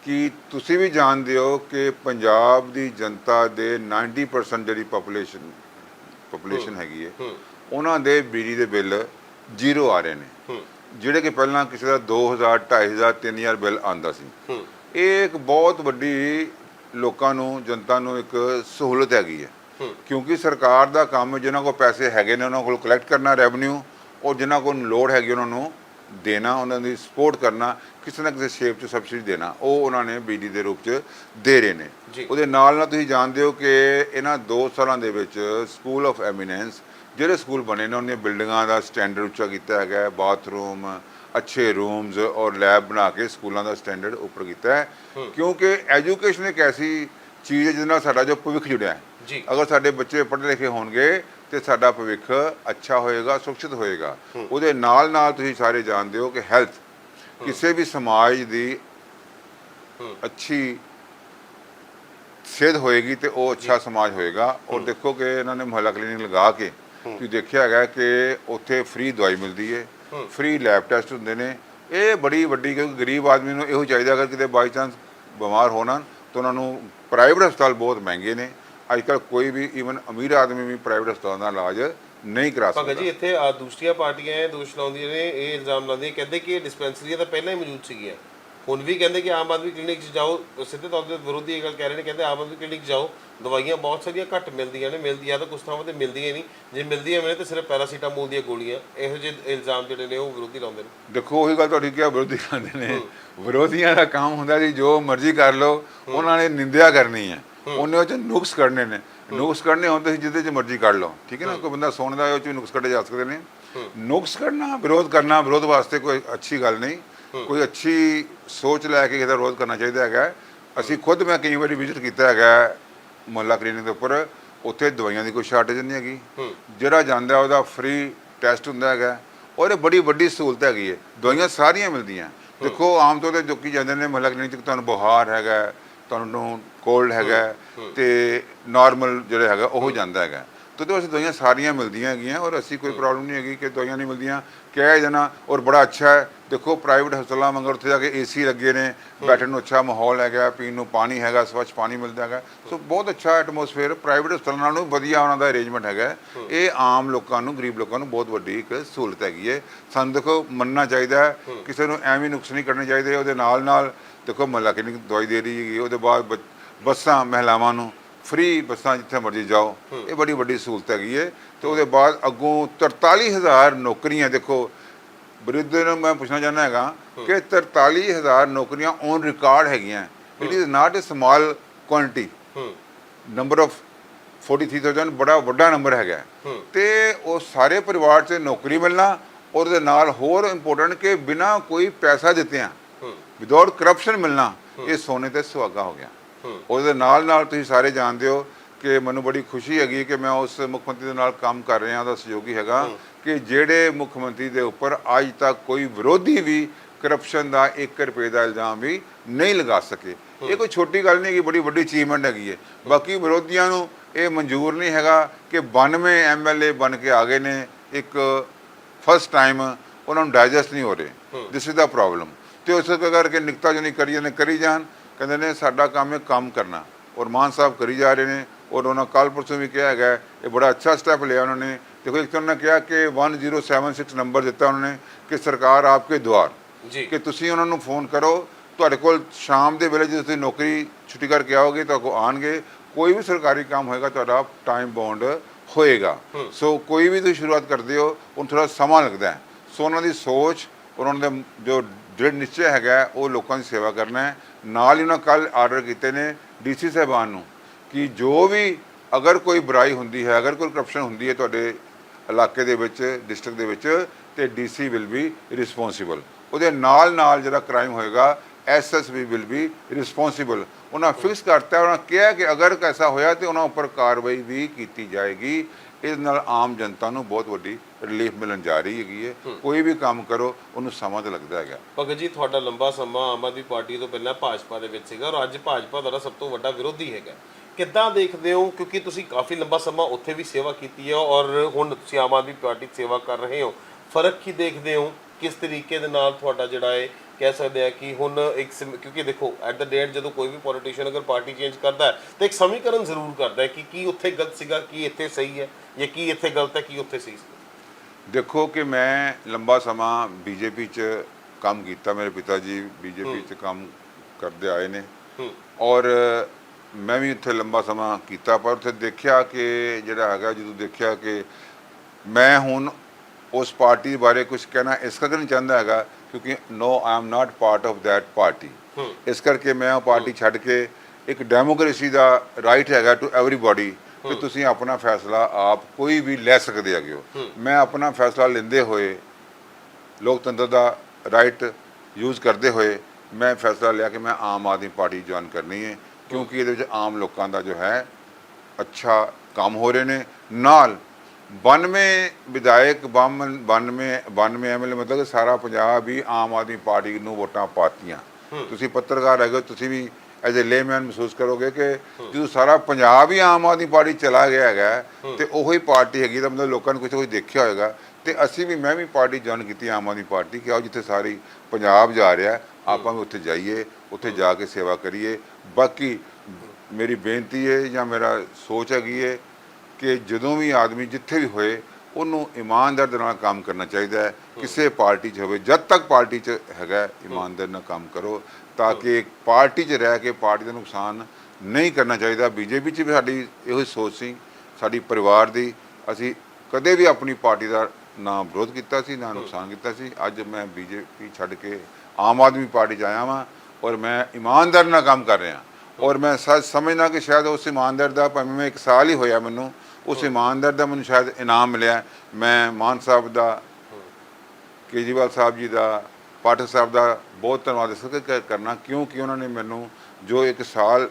ਕਿ ਤੁਸੀਂ ਵੀ ਜਾਣਦੇ ਹੋ ਕਿ ਪੰਜਾਬ ਦੀ ਜਨਤਾ ਦੇ 90% ਜਿਹੜੀ ਪੋਪੂਲੇਸ਼ਨ ਪੋਪੂਲੇਸ਼ਨ ਹੈਗੀ ਹੈ। ਉਹਨਾਂ ਦੇ ਬਿਜਲੀ ਦੇ ਬਿੱਲ ਜ਼ੀਰੋ ਆ ਰਹੇ ਨੇ। ਜਿਹੜੇ ਕਿ ਪਹਿਲਾਂ ਕਿਸੇ ਦਾ 2000 2500 3000 ਬਿੱਲ ਆਂਦਾ ਸੀ। ਇਹ ਇੱਕ ਬਹੁਤ ਵੱਡੀ ਲੋਕਾਂ ਨੂੰ ਜਨਤਾ ਨੂੰ ਇੱਕ ਸਹੂਲਤ ਹੈਗੀ ਹੈ। ਕਿਉਂਕਿ ਸਰਕਾਰ ਦਾ ਕੰਮ ਜਿਨ੍ਹਾਂ ਕੋਲ ਪੈਸੇ ਹੈਗੇ ਨੇ ਉਹਨਾਂ ਕੋਲ ਕਲੈਕਟ ਕਰਨਾ ਰੈਵਨਿਊ ਔਰ ਜਿਨ੍ਹਾਂ ਕੋਲ ਲੋੜ ਹੈਗੀ ਉਹਨਾਂ ਨੂੰ ਦੇਣਾ ਉਹਨਾਂ ਦੀ ਸਪੋਰਟ ਕਰਨਾ ਕਿਸੇ ਨਾ ਕਿਸੇ ਸ਼ੇਪ 'ਚ ਸਬਸਿਡੀ ਦੇਣਾ ਉਹ ਉਹਨਾਂ ਨੇ ਬਿਜਲੀ ਦੇ ਰੂਪ 'ਚ ਦੇ ਰਹੇ ਨੇ। ਉਹਦੇ ਨਾਲ ਨਾਲ ਤੁਸੀਂ ਜਾਣਦੇ ਹੋ ਕਿ ਇਹਨਾਂ 2 ਸਾਲਾਂ ਦੇ ਵਿੱਚ ਸਕੂਲ ਆਫ ਐਮੀਨੈਂਸ ਜਿਹੜੇ ਸਕੂਲ ਬਣੇ ਨੇ ਉਹਨਾਂ ਬਿਲਡਿੰਗਾਂ ਦਾ ਸਟੈਂਡਰਡ ਉੱਚਾ ਕੀਤਾ ਹੈਗਾ ਹੈ ਬਾਥਰੂਮ ਅੱਛੇ ਰੂਮਸ ਔਰ ਲੈਬ ਬਣਾ ਕੇ ਸਕੂਲਾਂ ਦਾ ਸਟੈਂਡਰਡ ਉੱਪਰ ਕੀਤਾ ਹੈ ਕਿਉਂਕਿ ਐਜੂਕੇਸ਼ਨ ਇੱਕ ਐਸੀ ਚੀਜ਼ ਹੈ ਜਿਹਦੇ ਨਾਲ ਸਾਡਾ ਜੋ ਭਵਿੱਖ ਜੁੜਿਆ ਹੈ ਜੀ। ਅਗਰ ਸਾਡੇ ਬੱਚੇ ਪੜ੍ਹੇ ਲਿਖੇ ਹੋਣਗੇ ਤੇ ਸਾਡਾ ਭਵਿੱਖ ਅੱਛਾ ਹੋਏਗਾ, ਸੁਰੱਖਿਅਤ ਹੋਏਗਾ। ਉਹਦੇ ਨਾਲ ਨਾਲ ਤੁਸੀਂ ਸਾਰੇ ਜਾਣਦੇ ਹੋ ਕਿ ਹੈਲਥ ਕਿਸੇ ਵੀ ਸਮਾਜ ਦੀ ਅੱਛੀ ਸਿਹਤ ਹੋਏਗੀ ਤੇ ਉਹ ਅੱਛਾ ਸਮਾਜ ਹੋਏਗਾ। ਔਰ ਦੇਖੋ ਕਿ ਇਹਨਾਂ ਨੇ ਮੁਹੱਲਾ ਕਲੀਨਿਕ ਲਗਾ ਕੇ ਤੁਸੀਂ ਦੇਖਿਆ ਹੈਗਾ ਕਿ ਉੱਥੇ ਫ੍ਰੀ ਦਵਾਈ ਮਿਲਦੀ ਹੈ ਫ੍ਰੀ ਲੈਬ ਟੈਸਟ ਹੁੰਦੇ ਨੇ। ਇਹ ਬੜੀ ਵੱਡੀ ਕਿਉਂਕਿ ਗਰੀਬ ਆਦਮੀ ਨੂੰ ਇਹੋ ਚਾਹੀਦਾ ਅਗਰ ਕਿਤੇ ਬਾਈ ਚਾਂਸ ਬਿਮਾਰ ਹੋਣਾ ਤਾਂ ਉਹਨਾਂ ਨੂੰ ਪ੍ਰਾਈਵੇਟ ਹਸਪਤਾਲ ਬਹੁਤ ਮਹਿੰਗੇ ਨੇ। ਅੱਜ ਕੱਲ੍ਹ ਕੋਈ ਵੀ ਈਵਨ ਅਮੀਰ ਆਦਮੀ ਵੀ ਪ੍ਰਾਈਵੇਟ ਹਸਪਤਾਲ ਦਾ ਇਲਾਜ ਨਹੀਂ ਕਰਾ ਭਗਤ ਜੀ, ਇੱਥੇ ਆ ਦੂਸਰੀਆਂ ਪਾਰਟੀਆਂ ਇਹ ਦੋਸ਼ ਲਾਉਂਦੀਆਂ ਨੇ, ਇਹ ਇਲਜ਼ਾਮ ਲਾਉਂਦੀਆਂ ਕਹਿੰਦੇ ਕਿ ਇਹ ਡਿਸਪੈਂਸਰੀਆਂ ਤਾਂ ਪਹਿਲਾਂ ਹੀ ਮੌਜੂਦ ਸੀਗੀਆਂ। ਹੁਣ ਵੀ ਕਹਿੰਦੇ ਕਿ ਆਮ ਆਦਮੀ ਕਲੀਨਿਕ 'ਚ ਜਾਓ ਸਿੱਧੇ ਤੌਰ ਤੇ ਵਿਰੋਧੀ ਇਹ ਗੱਲ ਕਹਿ ਰਹੇ ਨੇ ਕਹਿੰਦੇ ਆਮ ਆਦਮੀ ਕਲੀਨਿਕ ਜਾਓ ਦਵਾਈਆਂ ਬਹੁਤ ਸਾਰੀਆਂ ਘੱਟ ਮਿਲਦੀਆਂ ਨੇ ਮਿਲਦੀਆਂ ਤਾਂ ਕੁਝ ਥਾਵਾਂ ਤੇ ਮਿਲਦੀਆਂ ਹੀ ਨਹੀਂ ਜੇ ਮਿਲਦੀਆਂ ਮਿਲੇ ਤਾਂ ਸਿਰਫ ਪੈਰਾਸੀਟਾਮੋਲ ਦੀਆਂ ਗੋਲੀਆਂ ਇਹੋ ਜਿਹੇ ਇਲਜ਼ਾਮ ਜਿਹੜੇ ਨੇ ਉਹ ਵਿਰੋਧੀ ਲਾਉਂਦੇ ਨੇ। ਦੇਖੋ ਉਹੀ ਗੱਲ ਤੁਹਾਡੀ ਕਿਹਾ ਵਿਰੋਧੀ ਕਰਦੇ ਨੇ। ਵਿਰੋਧੀਆਂ ਦਾ ਕੰਮ ਹੁੰਦਾ ਜੀ ਜੋ ਮਰਜ਼ੀ ਕਰ ਲਓ ਉਹਨਾਂ ਨੇ ਨਿੰਦਿਆ ਕਰਨੀ ਹੈ। ਉਹਨੇ ਉਹ ਚ ਨੁਕਸ ਕੱਢਨੇ ਨੇ। ਨੁਕਸ ਕੱਢਨੇ ਹੁੰਦੇ ਸੀ ਜਿਹਦੇ ਚ ਮਰਜ਼ੀ ਕੱਢ ਲਓ ਠੀਕ ਹੈ ਨਾ? ਕੋਈ ਬੰਦਾ ਸੁਣਦਾ ਉਹ ਚ ਵੀ ਨੁਕਸ ਕੱਢੇ ਜਾ ਸਕਦੇ ਨੇ। ਨੁਕਸ ਕੱਢਣਾ ਵਿਰੋਧ ਕਰਨਾ ਵਿਰੋਧ ਵਾਸਤੇ ਕੋਈ ਅੱਛੀ ਗੱਲ ਨਹੀਂ। ਕੋਈ ਅੱਛੀ ਸੋਚ ਲੈ ਕੇ ਇਹਦਾ ਵਿਰੋਧ ਕਰਨਾ ਚਾਹੀਦਾ ਹੈਗਾ। ਅਸੀਂ ਖੁਦ ਮੈਂ ਕਈ ਵਾਰੀ ਵਿਜ਼ਿਟ ਕੀਤਾ ਹੈਗਾ ਮੁਹੱਲਾ ਕਲੀਨਿਕ ਦੇ ਉੱਪਰ ਉੱਥੇ ਦਵਾਈਆਂ ਦੀ ਕੋਈ ਸ਼ਾਰਟੇਜ ਨਹੀਂ ਹੈਗੀ। ਜਿਹੜਾ ਜਾਂਦਾ ਉਹਦਾ ਫ੍ਰੀ ਟੈਸਟ ਹੁੰਦਾ ਹੈਗਾ। ਔਰ ਇਹ ਬੜੀ ਵੱਡੀ ਸਹੂਲਤ ਹੈਗੀ ਹੈ। ਦਵਾਈਆਂ ਸਾਰੀਆਂ ਮਿਲਦੀਆਂ। ਦੇਖੋ ਆਮ ਤੌਰ ਤੇ ਲੋਕੀ ਜਾਂਦੇ ਨੇ ਮੁਹੱਲਾ ਕਲੀਨਿਕ 'ਚ ਤੁਹਾਨੂੰ ਬੁਖਾਰ ਹੈਗਾ ਤੁਹਾਨੂੰ ਕੋਲਡ ਹੈਗਾ ਤੇ ਨਾਰਮਲ ਜਿਹੜਾ ਹੈਗਾ ਉਹ ਜਾਂਦਾ ਹੈਗਾ। ਤੇ ਉਹਦੇ ਵਾਸਤੇ ਦਵਾਈਆਂ ਸਾਰੀਆਂ ਮਿਲਦੀਆਂ ਹੈਗੀਆਂ ਔਰ ਅਸੀਂ ਕੋਈ ਪ੍ਰੋਬਲਮ ਨਹੀਂ ਹੈਗੀ ਕਿ ਦਵਾਈਆਂ ਨਹੀਂ ਮਿਲਦੀਆਂ। ਕਹਿ ਜਾਣਾ ਔਰ ਬੜਾ ਅੱਛਾ ਹੈ। ਦੇਖੋ ਪ੍ਰਾਈਵੇਟ ਹਸਪਤਾਲਾਂ ਵਾਂਗਰ ਉੱਥੇ ਜਾ ਕੇ ਏਸੀ ਲੱਗੇ ਨੇ, ਬੈਠਣ ਨੂੰ ਅੱਛਾ ਮਾਹੌਲ ਹੈਗਾ, ਪੀਣ ਨੂੰ ਪਾਣੀ ਹੈਗਾ, ਸਵੱਛ ਪਾਣੀ ਮਿਲਦਾ ਹੈਗਾ। ਸੋ ਬਹੁਤ ਅੱਛਾ ਐਟਮੋਸਫੇਅਰ ਪ੍ਰਾਈਵੇਟ ਹਸਪਤਾਲਾਂ ਨਾਲੋਂ ਵਧੀਆ ਉਹਨਾਂ ਦਾ ਅਰੇਂਜਮੈਂਟ ਹੈਗਾ ਇਹ ਆਮ ਲੋਕਾਂ ਨੂੰ, ਗਰੀਬ ਲੋਕਾਂ ਨੂੰ ਬਹੁਤ ਵੱਡੀ ਇੱਕ ਸਹੂਲਤ ਹੈਗੀ ਹੈ। ਸਾਨੂੰ ਦੇਖੋ, ਮੰਨਣਾ ਚਾਹੀਦਾ ਹੈ, ਕਿਸੇ ਨੂੰ ਐਵੇਂ ਨੁਕਸ ਨਹੀਂ ਕਰਨੇ ਚਾਹੀਦੇ। ਉਹਦੇ ਨਾਲ ਨਾਲ ਦੇਖੋ, ਮਹੱਲਾ ਕਲੀਨਿਕ ਦਵਾਈ ਦੇ ਰਹੀ ਹੈਗੀ, ਉਹਦੇ ਬਾਅਦ ਬੱਚ- ਬੱਸਾਂ ਮਹਿਲਾਵਾਂ ਨੂੰ ਫ੍ਰੀ ਬੱਸਾਂ ਜਿੱਥੇ ਮਰਜ਼ੀ ਜਾਓ ਇਹ ਬੜੀ ਵੱਡੀ ਸਹੂਲਤ ਹੈਗੀ ਹੈ ਤੇ ਉਹਦੇ ਬਾਅਦ ਅੱਗੋਂ 43000 ਨੌਕਰੀਆਂ ਦੇਖੋ ਵਿਰੁੱਧ ਨੂੰ ਮੈਂ ਪੁੱਛਣਾ ਚਾਹੁੰਦਾ ਹੈਗਾ ਕਿ 43000 ਨੌਕਰੀਆਂ ਔਨ ਰਿਕਾਰਡ ਹੈਗੀਆਂ। It is not a small quantity ਹੂੰ। ਨੰਬਰ ਆਫ 43000 ਬੜਾ ਵੱਡਾ ਨੰਬਰ ਹੈਗਾ। ਤੇ ਉਹ ਸਾਰੇ ਪਰਿਵਾਰ 'ਚ ਨੌਕਰੀ ਮਿਲਣਾ ਔਰ ਉਹਦੇ ਨਾਲ ਹੋਰ ਇੰਪੋਰਟੈਂਟ ਕਿ ਬਿਨਾ ਕੋਈ ਪੈਸਾ ਦਿੱਤਿਆਂ ਵਿਦਆਊਟ ਕਰਪਸ਼ਨ ਮਿਲਣਾ ਇਹ ਸੋਨੇ ਤੇ ਸੁਹਾਗਾ ਹੋ ਗਿਆ। ਉਹਦੇ ਨਾਲ ਨਾਲ ਤੁਸੀਂ ਸਾਰੇ ਜਾਣਦੇ ਹੋ ਕਿ ਮੈਨੂੰ ਬੜੀ ਖੁਸ਼ੀ ਹੈਗੀ ਕਿ ਮੈਂ ਉਸ ਮੁੱਖ ਮੰਤਰੀ ਦੇ ਨਾਲ ਕੰਮ ਕਰ ਰਿਹਾ ਉਹਦਾ ਸਹਿਯੋਗੀ ਹੈਗਾ ਕਿ ਜਿਹੜੇ ਮੁੱਖ ਮੰਤਰੀ ਦੇ ਉੱਪਰ ਅੱਜ ਤੱਕ ਕੋਈ ਵਿਰੋਧੀ ਵੀ ਕਰਪਸ਼ਨ ਦਾ 1 ਰੁਪਏ ਦਾ ਇਲਜ਼ਾਮ ਵੀ ਨਹੀਂ ਲਗਾ ਸਕੇ। ਇਹ ਕੋਈ ਛੋਟੀ ਗੱਲ ਨਹੀਂ ਕਿ ਬੜੀ ਵੱਡੀ ਅਚੀਵਮੈਂਟ ਹੈਗੀ ਹੈ ਬਾਕੀ ਵਿਰੋਧੀਆਂ ਨੂੰ ਇਹ ਮਨਜ਼ੂਰ ਨਹੀਂ ਹੈਗਾ ਕਿ 92 ਐਮਐਲਏ ਬਣ ਕੇ ਆ ਗਏ ਨੇ ਇੱਕ ਫਸਟ ਟਾਈਮ ਉਹਨਾਂ ਨੂੰ ਡਾਈਜੈਸਟ ਨਹੀਂ ਹੋ ਰਹੇ। ਦਿਸ ਇਜ਼ ਦਾ ਪ੍ਰੋਬਲਮ ਤੇ ਉਸ ਕਰਕੇ ਨਿਕਤਾ ਜੋ ਨਹੀਂ ਕਰੀ ਜਾਂਦੇ ਕਰੀ ਜਾਣ ਕਹਿੰਦੇ ਨੇ ਸਾਡਾ ਕੰਮ ਹੈ ਕੰਮ ਕਰਨਾ। ਔਰ ਮਾਨ ਸਾਹਿਬ ਕਰੀ ਜਾ ਰਹੇ ਨੇ ਔਰ ਉਹਨਾਂ ਕੱਲ ਪਰਸੋਂ ਵੀ ਕਿਹਾ ਹੈਗਾ ਇਹ ਬੜਾ ਅੱਛਾ ਸਟੈਪ ਲਿਆ ਉਹਨਾਂ ਨੇ। ਦੇਖੋ ਇੱਕ ਤਾਂ ਉਹਨਾਂ ਨੇ ਕਿਹਾ ਕਿ 1076 ਨੰਬਰ ਦਿੱਤਾ ਉਹਨਾਂ ਨੇ ਕਿ ਸਰਕਾਰ ਆਪਕੇ ਦੁਆਰ ਜੀ। ਕਿ ਤੁਸੀਂ ਉਹਨਾਂ ਨੂੰ ਫੋਨ ਕਰੋ ਤੁਹਾਡੇ ਕੋਲ ਸ਼ਾਮ ਦੇ ਵੇਲੇ ਜਦੋਂ ਤੁਸੀਂ ਨੌਕਰੀ ਛੁੱਟੀ ਕਰਕੇ ਆਓਗੇ ਤਾਂ ਉਹ ਆਣਗੇ ਕੋਈ ਵੀ ਸਰਕਾਰੀ ਕੰਮ ਹੋਏਗਾ ਤੁਹਾਡਾ ਟਾਈਮ ਬੌਂਡ ਹੋਏਗਾ। ਸੋ ਕੋਈ ਵੀ ਤੁਸੀਂ ਸ਼ੁਰੂਆਤ ਕਰਦੇ ਹੋ ਉਹਨੂੰ ਥੋੜਾ ਸਮਾਂ ਲੱਗਦਾ ਹੈ। ਸੋ ਉਹਨਾਂ ਦੀ ਸੋਚ ਉਹਨਾਂ ਦੇ ਜੋ ਦ੍ਰਿੜ ਨਿਸ਼ਚੈ ਹੈਗਾ, ਉਹ ਲੋਕਾਂ ਦੀ ਸੇਵਾ ਕਰਨਾ ਹੈ। ਨਾਲ ਹੀ ਉਹਨਾਂ ਕੱਲ ਆਰਡਰ ਕੀਤੇ ਨੇ ਡੀਸੀ ਸਾਹਿਬਾਨ ਨੂੰ ਕਿ ਜੋ ਵੀ ਅਗਰ ਕੋਈ ਬੁਰਾਈ ਹੁੰਦੀ ਹੈ, ਅਗਰ ਕੋਈ ਕਰਪਸ਼ਨ ਹੁੰਦੀ ਹੈ ਤੁਹਾਡੇ ਇਲਾਕੇ ਦੇ ਵਿੱਚ ਡਿਸਟ੍ਰਿਕਟ ਦੇ ਵਿੱਚ, ਤੇ ਡੀਸੀ ਵਿਲ ਬੀ ਰਿਸਪੌਂਸਿਬਲ ਉਹਦੇ ਨਾਲ ਨਾਲ ਜਿਹੜਾ ਕ੍ਰਾਈਮ ਹੋਏਗਾ ਐਸਐਸਬੀ ਵਿਲ ਬੀ ਰਿਸਪੌਂਸਿਬਲ ਉਹਨਾਂ ਫਿਕਸ ਕਰਤਾ, ਉਹਨਾਂ ਕਿਹਾ ਕਿ ਅਗਰ ਐਸਾ ਹੋਇਆ ਤੇ ਉਹਨਾਂ ਉੱਪਰ ਕਾਰਵਾਈ ਵੀ ਕੀਤੀ ਜਾਏਗੀ। ਇਸ ਨਾਲ ਆਮ ਜਨਤਾ ਨੂੰ ਬਹੁਤ ਵੱਡੀ ਰਿਲੀਫ ਮਿਲਣ ਜਾ ਰਹੀ ਹੈਗੀ ਹੈ। ਕੋਈ ਵੀ ਕੰਮ ਕਰੋ ਉਹਨੂੰ ਸਮਾਂ ਤਾਂ ਲੱਗਦਾ ਹੈਗਾ। ਭਗਤ ਜੀ ਤੁਹਾਡਾ ਲੰਬਾ ਸਮਾਂ ਆਮ ਆਦਮੀ ਪਾਰਟੀ ਤੋਂ ਪਹਿਲਾਂ ਭਾਜਪਾ ਦੇ ਵਿੱਚ ਸੀਗਾ ਔਰ ਅੱਜ ਭਾਜਪਾ ਤੁਹਾਡਾ ਸਭ ਤੋਂ ਵੱਡਾ ਵਿਰੋਧੀ ਹੈਗਾ। ਕਿੱਦਾਂ ਦੇਖਦੇ ਹੋ? ਕਿਉਂਕਿ ਤੁਸੀਂ ਕਾਫੀ ਲੰਬਾ ਸਮਾਂ ਉੱਥੇ ਵੀ ਸੇਵਾ ਕੀਤੀ ਹੈ ਔਰ ਹੁਣ ਤੁਸੀਂ ਆਮ ਆਦਮੀ ਪਾਰਟੀ ਸੇਵਾ ਕਰ ਰਹੇ ਹੋ। ਫ਼ਰਕ ਕੀ ਦੇਖਦੇ ਹੋ? ਕਿਸ ਤਰੀਕੇ ਦੇ ਨਾਲ ਤੁਹਾਡਾ ਜਿਹੜਾ ਹੈ ਕਹਿ ਸਕਦੇ ਆ ਕਿ ਹੁਣ ਇੱਕ ਸਿਮ- ਕਿਉਂਕਿ ਦੇਖੋ ਐਟ ਦ ਡੇਟ ਜਦੋਂ ਕੋਈ ਵੀ ਪੋਲੀਟੀਸ਼ੀਅਨ ਅਗਰ ਪਾਰਟੀ ਚੇਂਜ ਕਰਦਾ ਹੈ ਤਾਂ ਇੱਕ ਸਮੀਕਰਨ ਜ਼ਰੂਰ ਕਰਦਾ ਹੈ ਕਿ ਕੀ ਉੱਥੇ ਗਲਤ ਸੀਗਾ ਕੀ ਇੱਥੇ ਸਹੀ ਹੈ ਜਾਂ ਕੀ ਇੱਥੇ ਗਲਤ ਹੈ ਕੀ ਉੱਥੇ ਸਹੀ ਸੀ ਦੇਖੋ ਕਿ ਮੈਂ ਲੰਬਾ ਸਮਾਂ ਬੀਜੇਪੀ 'ਚ ਕੰਮ ਕੀਤਾ ਮੇਰੇ ਪਿਤਾ ਜੀ ਬੀਜੇਪੀ 'ਚ ਕੰਮ ਕਰਦੇ ਆਏ ਨੇ। ਹੂੰ। ਔਰ ਮੈਂ ਵੀ ਉੱਥੇ ਲੰਬਾ ਸਮਾਂ ਕੀਤਾ ਪਰ ਉੱਥੇ ਦੇਖਿਆ ਕਿ ਜਿਹੜਾ ਹੈਗਾ ਜਦੋਂ ਦੇਖਿਆ ਕਿ ਮੈਂ ਹੁਣ ਉਸ ਪਾਰਟੀ ਬਾਰੇ ਕੁਝ ਕਹਿਣਾ ਇਸ ਕਰਕੇ ਨਹੀਂ ਚਾਹੁੰਦਾ ਹੈਗਾ ਕਿਉਂਕਿ no I am not part of that party ਇਸ ਕਰਕੇ ਮੈਂ ਉਹ ਪਾਰਟੀ ਛੱਡ ਕੇ ਇੱਕ ਡੈਮੋਕ੍ਰੇਸੀ ਦਾ ਰਾਈਟ ਹੈਗਾ ਟੂ ਐਵਰੀਬਾਡੀ ਕਿ ਤੁਸੀਂ ਆਪਣਾ ਫੈਸਲਾ ਆਪ ਕੋਈ ਵੀ ਲੈ ਸਕਦੇ ਹੈਗੇ ਹੋ। ਮੈਂ ਆਪਣਾ ਫੈਸਲਾ ਲੈਂਦੇ ਹੋਏ ਲੋਕਤੰਤਰ ਦਾ ਰਾਈਟ ਯੂਜ਼ ਕਰਦੇ ਹੋਏ ਮੈਂ ਫੈਸਲਾ ਲਿਆ ਕਿ ਮੈਂ ਆਮ ਆਦਮੀ ਪਾਰਟੀ ਜੁਆਇਨ ਕਰਨੀ ਹੈ ਕਿਉਂਕਿ ਇਹਦੇ ਵਿੱਚ ਆਮ ਲੋਕਾਂ ਦਾ ਜੋ ਹੈ ਅੱਛਾ ਕੰਮ ਹੋ ਰਹੇ ਨੇ। ਨਾਲ 92 ਵਿਧਾਇਕ 92 92 ਐਮਐਲਏ ਮਤਲਬ ਸਾਰਾ ਪੰਜਾਬ ਹੀ ਆਮ ਆਦਮੀ ਪਾਰਟੀ ਨੂੰ ਵੋਟਾਂ ਪਾਤੀਆਂ। ਤੁਸੀਂ ਪੱਤਰਕਾਰ ਹੈਗੇ ਹੋ, ਤੁਸੀਂ ਵੀ ਐਜ਼ ਅ ਲੇਮੈਨ ਮਹਿਸੂਸ ਕਰੋਗੇ ਕਿ ਜਦੋਂ ਸਾਰਾ ਪੰਜਾਬ ਹੀ ਆਮ ਆਦਮੀ ਪਾਰਟੀ ਚਲਾ ਗਿਆ ਹੈਗਾ ਤੇ ਉਹੀ ਪਾਰਟੀ ਹੈਗੀ ਤਾਂ ਮਤਲਬ ਲੋਕਾਂ ਨੇ ਕੁਝ ਕੁਝ ਦੇਖਿਆ ਹੋਏਗਾ। ਤੇ ਅਸੀਂ ਵੀ ਮੈਂ ਵੀ ਪਾਰਟੀ ਜੁਆਇਨ ਕੀਤੀ ਆਮ ਆਦਮੀ ਪਾਰਟੀ ਕਿ ਆਓ ਜਿੱਥੇ ਸਾਰੀ ਪੰਜਾਬ ਜਾ ਰਿਹਾ ਆਪਾਂ ਵੀ ਉੱਥੇ ਜਾਈਏ ਉੱਥੇ ਜਾ ਕੇ ਸੇਵਾ ਕਰੀਏ। ਬਾਕੀ ਮੇਰੀ ਬੇਨਤੀ ਹੈ ਜਾਂ ਮੇਰਾ ਸੋਚ ਹੈਗੀ ਹੈ ਕਿ ਜਦੋਂ ਵੀ ਆਦਮੀ ਜਿੱਥੇ ਵੀ ਹੋਏ ਉਹਨੂੰ ਇਮਾਨਦਾਰ ਦੇ ਨਾਲ ਕੰਮ ਕਰਨਾ ਚਾਹੀਦਾ ਹੈ। ਕਿਸੇ ਪਾਰਟੀ 'ਚ ਹੋਵੇ ਜਦ ਤੱਕ ਪਾਰਟੀ 'ਚ ਹੈਗਾ ਇਮਾਨਦਾਰ ਨਾਲ ਕੰਮ ਕਰੋ ਤਾਂ ਕਿ ਪਾਰਟੀ 'ਚ ਰਹਿ ਕੇ ਪਾਰਟੀ ਦਾ ਨੁਕਸਾਨ ਨਹੀਂ ਕਰਨਾ ਚਾਹੀਦਾ। ਬੀਜੇਪੀ 'ਚ ਵੀ ਸਾਡੀ ਇਹੋ ਹੀ ਸੋਚ ਸੀ ਸਾਡੀ ਪਰਿਵਾਰ ਦੀ। ਅਸੀਂ ਕਦੇ ਵੀ ਆਪਣੀ ਪਾਰਟੀ ਦਾ ਨਾ ਵਿਰੋਧ ਕੀਤਾ ਸੀ ਨਾ ਨੁਕਸਾਨ ਕੀਤਾ ਸੀ। ਅੱਜ ਮੈਂ ਬੀਜੇਪੀ ਛੱਡ ਕੇ ਆਮ ਆਦਮੀ ਪਾਰਟੀ 'ਚ ਆਇਆ ਵਾਂ ਔਰ ਮੈਂ ਇਮਾਨਦਾਰ ਨਾਲ ਕੰਮ ਕਰ ਰਿਹਾ। ਔਰ ਮੈਂ ਸੱਚ ਸਮਝਦਾ ਕਿ ਸ਼ਾਇਦ ਉਸ ਇਮਾਨਦਾਰ ਦਾ ਭਾਵੇਂ ਮੈਂ ਇੱਕ ਸਾਲ ਹੀ ਹੋਇਆ ਮੈਨੂੰ ਉਸ ਇਮਾਨਦਾਰ ਦਾ ਮੈਨੂੰ ਸ਼ਾਇਦ ਇਨਾਮ ਮਿਲਿਆ। ਮੈਂ ਮਾਨ ਸਾਹਿਬ ਦਾ ਕੇਜਰੀਵਾਲ ਸਾਹਿਬ ਜੀ ਦਾ ਪਾਠਕ ਸਾਹਿਬ ਦਾ ਬਹੁਤ ਧੰਨਵਾਦ ਇਸ ਕਰਕੇ ਕਰਨਾ ਕਿਉਂਕਿ ਉਹਨਾਂ ਨੇ ਮੈਨੂੰ ਜੋ ਇੱਕ ਸਾਲ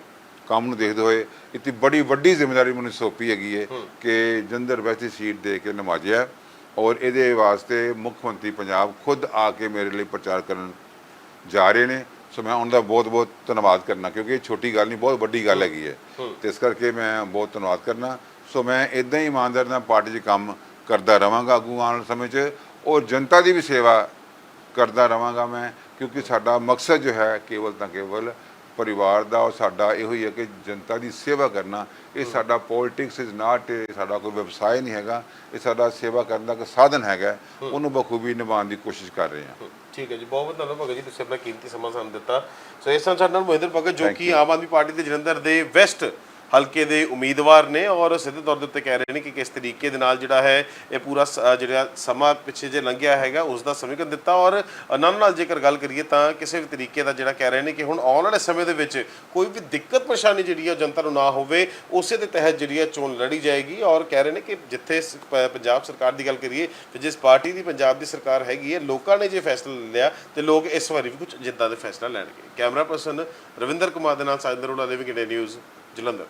ਕੰਮ ਨੂੰ ਦੇਖਦੇ ਹੋਏ ਇਤਨੀ ਬੜੀ ਵੱਡੀ ਜ਼ਿੰਮੇਵਾਰੀ ਮੈਨੂੰ ਸੌਂਪੀ ਹੈਗੀ ਹੈ। ਕਿ ਜੰਦਰ ਵੈਸੀ ਸੀਟ ਦੇ ਕੇ ਨਵਾਜਿਆ ਔਰ ਇਹਦੇ ਵਾਸਤੇ ਮੁੱਖ ਮੰਤਰੀ ਪੰਜਾਬ ਖੁਦ ਆ ਕੇ ਮੇਰੇ ਲਈ ਪ੍ਰਚਾਰ ਕਰਨ ਜਾ ਰਹੇ ਨੇ। ਸੋ ਮੈਂ ਉਹਨਾਂ ਦਾ ਬਹੁਤ ਬਹੁਤ ਧੰਨਵਾਦ ਕਰਨਾ ਕਿਉਂਕਿ ਇਹ ਛੋਟੀ ਗੱਲ ਨਹੀਂ ਬਹੁਤ ਵੱਡੀ ਗੱਲ ਹੈਗੀ ਹੈ। ਤੇ ਇਸ ਕਰਕੇ ਮੈਂ ਬਹੁਤ ਧੰਨਵਾਦ ਕਰਨਾ। ਸੋ ਮੈਂ ਇਦਾਂ ਹੀ ਇਮਾਨਦਾਰ ਨਾਲ ਪਾਰਟੀ 'ਚ ਕੰਮ ਕਰਦਾ ਰਵਾਂਗਾ ਅੱਗੂ ਆਉਣ ਵਾਲੇ ਸਮੇਂ 'ਚ ਔਰ ਜਨਤਾ ਦੀ ਵੀ ਸੇਵਾ ਕਰਦਾ ਰਵਾਂਗਾ ਮੈਂ ਕਿਉਂਕਿ ਸਾਡਾ ਮਕਸਦ ਜੋ ਹੈ ਕੇਵਲ ਤਾਂ ਕੇਵਲ ਪਰਿਵਾਰ ਦਾ ਔਰ ਸਾਡਾ ਇਹੋ ਹੀ ਹੈ ਕਿ ਜਨਤਾ ਦੀ ਸੇਵਾ ਕਰਨਾ। ਇਹ ਸਾਡਾ ਪੋਲਿਟਿਕਸ ਇਜ਼ ਨਾਟ ਸਾਡਾ ਕੋਈ ਵਿਵਸਾਇ ਨਹੀਂ ਹੈਗਾ। ਇਹ ਸਾਡਾ ਸੇਵਾ ਕਰਨ ਦਾ ਇੱਕ ਸਾਧਨ ਹੈਗਾ। ਉਹਨੂੰ ਬਖੂਬੀ ਨਿਭਾਉਣ ਦੀ ਕੋਸ਼ਿਸ਼ ਕਰ ਰਹੇ ਹਾਂ। ਠੀਕ ਹੈ ਜੀ। ਬਹੁਤ ਬਹੁਤ ਧੰਨਵਾਦ ਭਗਤ ਜੀ ਤੁਸੀਂ ਆਪਣਾ ਕੀਮਤੀ ਸਮਾਂ ਸਾਨੂੰ ਦਿੱਤਾ। ਸੋ ਇਸ ਨਾਲ ਸਾਡੇ ਨਾਲ ਮਹਿੰਦਰ ਭਗਤ ਜੋ ਕਿ ਆਮ ਆਦਮੀ ਪਾਰਟੀ ਦੇ ਜਲੰਧਰ ਦੇ ਵੈਸਟ ਹਲਕੇ ਦੇ ਉਮੀਦਵਾਰ ਨੇ ਔਰ ਸਿੱਧੇ ਤੌਰ ਦੇ ਉੱਤੇ ਕਹਿ ਰਹੇ ਨੇ ਕਿ ਕਿਸ ਤਰੀਕੇ ਦੇ ਨਾਲ ਜਿਹੜਾ ਹੈ ਇਹ ਪੂਰਾ ਸ- ਜਿਹੜਾ ਸਮਾਂ ਪਿੱਛੇ ਜੇ ਲੰਘਿਆ ਹੈਗਾ, ਉਸ ਦਾ ਸਮੀਕਰਨ ਦਿੱਤਾ। ਔਰ ਨਾਲ ਨਾਲ ਜੇਕਰ ਗੱਲ ਕਰੀਏ ਤਾਂ ਕਿਸੇ ਵੀ ਤਰੀਕੇ ਦਾ ਜਿਹੜਾ ਕਹਿ ਰਹੇ ਨੇ ਕਿ ਹੁਣ ਆਉਣ ਵਾਲੇ ਸਮੇਂ ਦੇ ਵਿੱਚ ਕੋਈ ਵੀ ਦਿੱਕਤ ਪਰੇਸ਼ਾਨੀ ਜਿਹੜੀ ਹੈ ਉਹ ਜਨਤਾ ਨੂੰ ਨਾ ਹੋਵੇ, ਉਸੇ ਦੇ ਤਹਿਤ ਜਿਹੜੀ ਹੈ ਚੋਣ ਲੜੀ ਜਾਏਗੀ। ਔਰ ਕਹਿ ਰਹੇ ਨੇ ਕਿ ਜਿੱਥੇ ਪੰਜਾਬ ਸਰਕਾਰ ਦੀ ਗੱਲ ਕਰੀਏ ਤੇ ਜਿਸ ਪਾਰਟੀ ਦੀ ਪੰਜਾਬ ਦੀ ਸਰਕਾਰ ਹੈਗੀ ਹੈ, ਲੋਕਾਂ ਨੇ ਜੇ ਫੈਸਲਾ ਲਿਆ ਤੇ ਲੋਕ ਇਸ ਵਾਰੀ ਵੀ ਕੁਝ ਜਿੱਦਾਂ ਦੇ ਫੈਸਲਾ ਲੈਣਗੇ। ਕੈਮਰਾ ਪਰਸਨ ਰਵਿੰਦਰ ਕੁਮਾਰ ਦੇ ਨਾਲ Sajinder Arora living India news Jalandhar.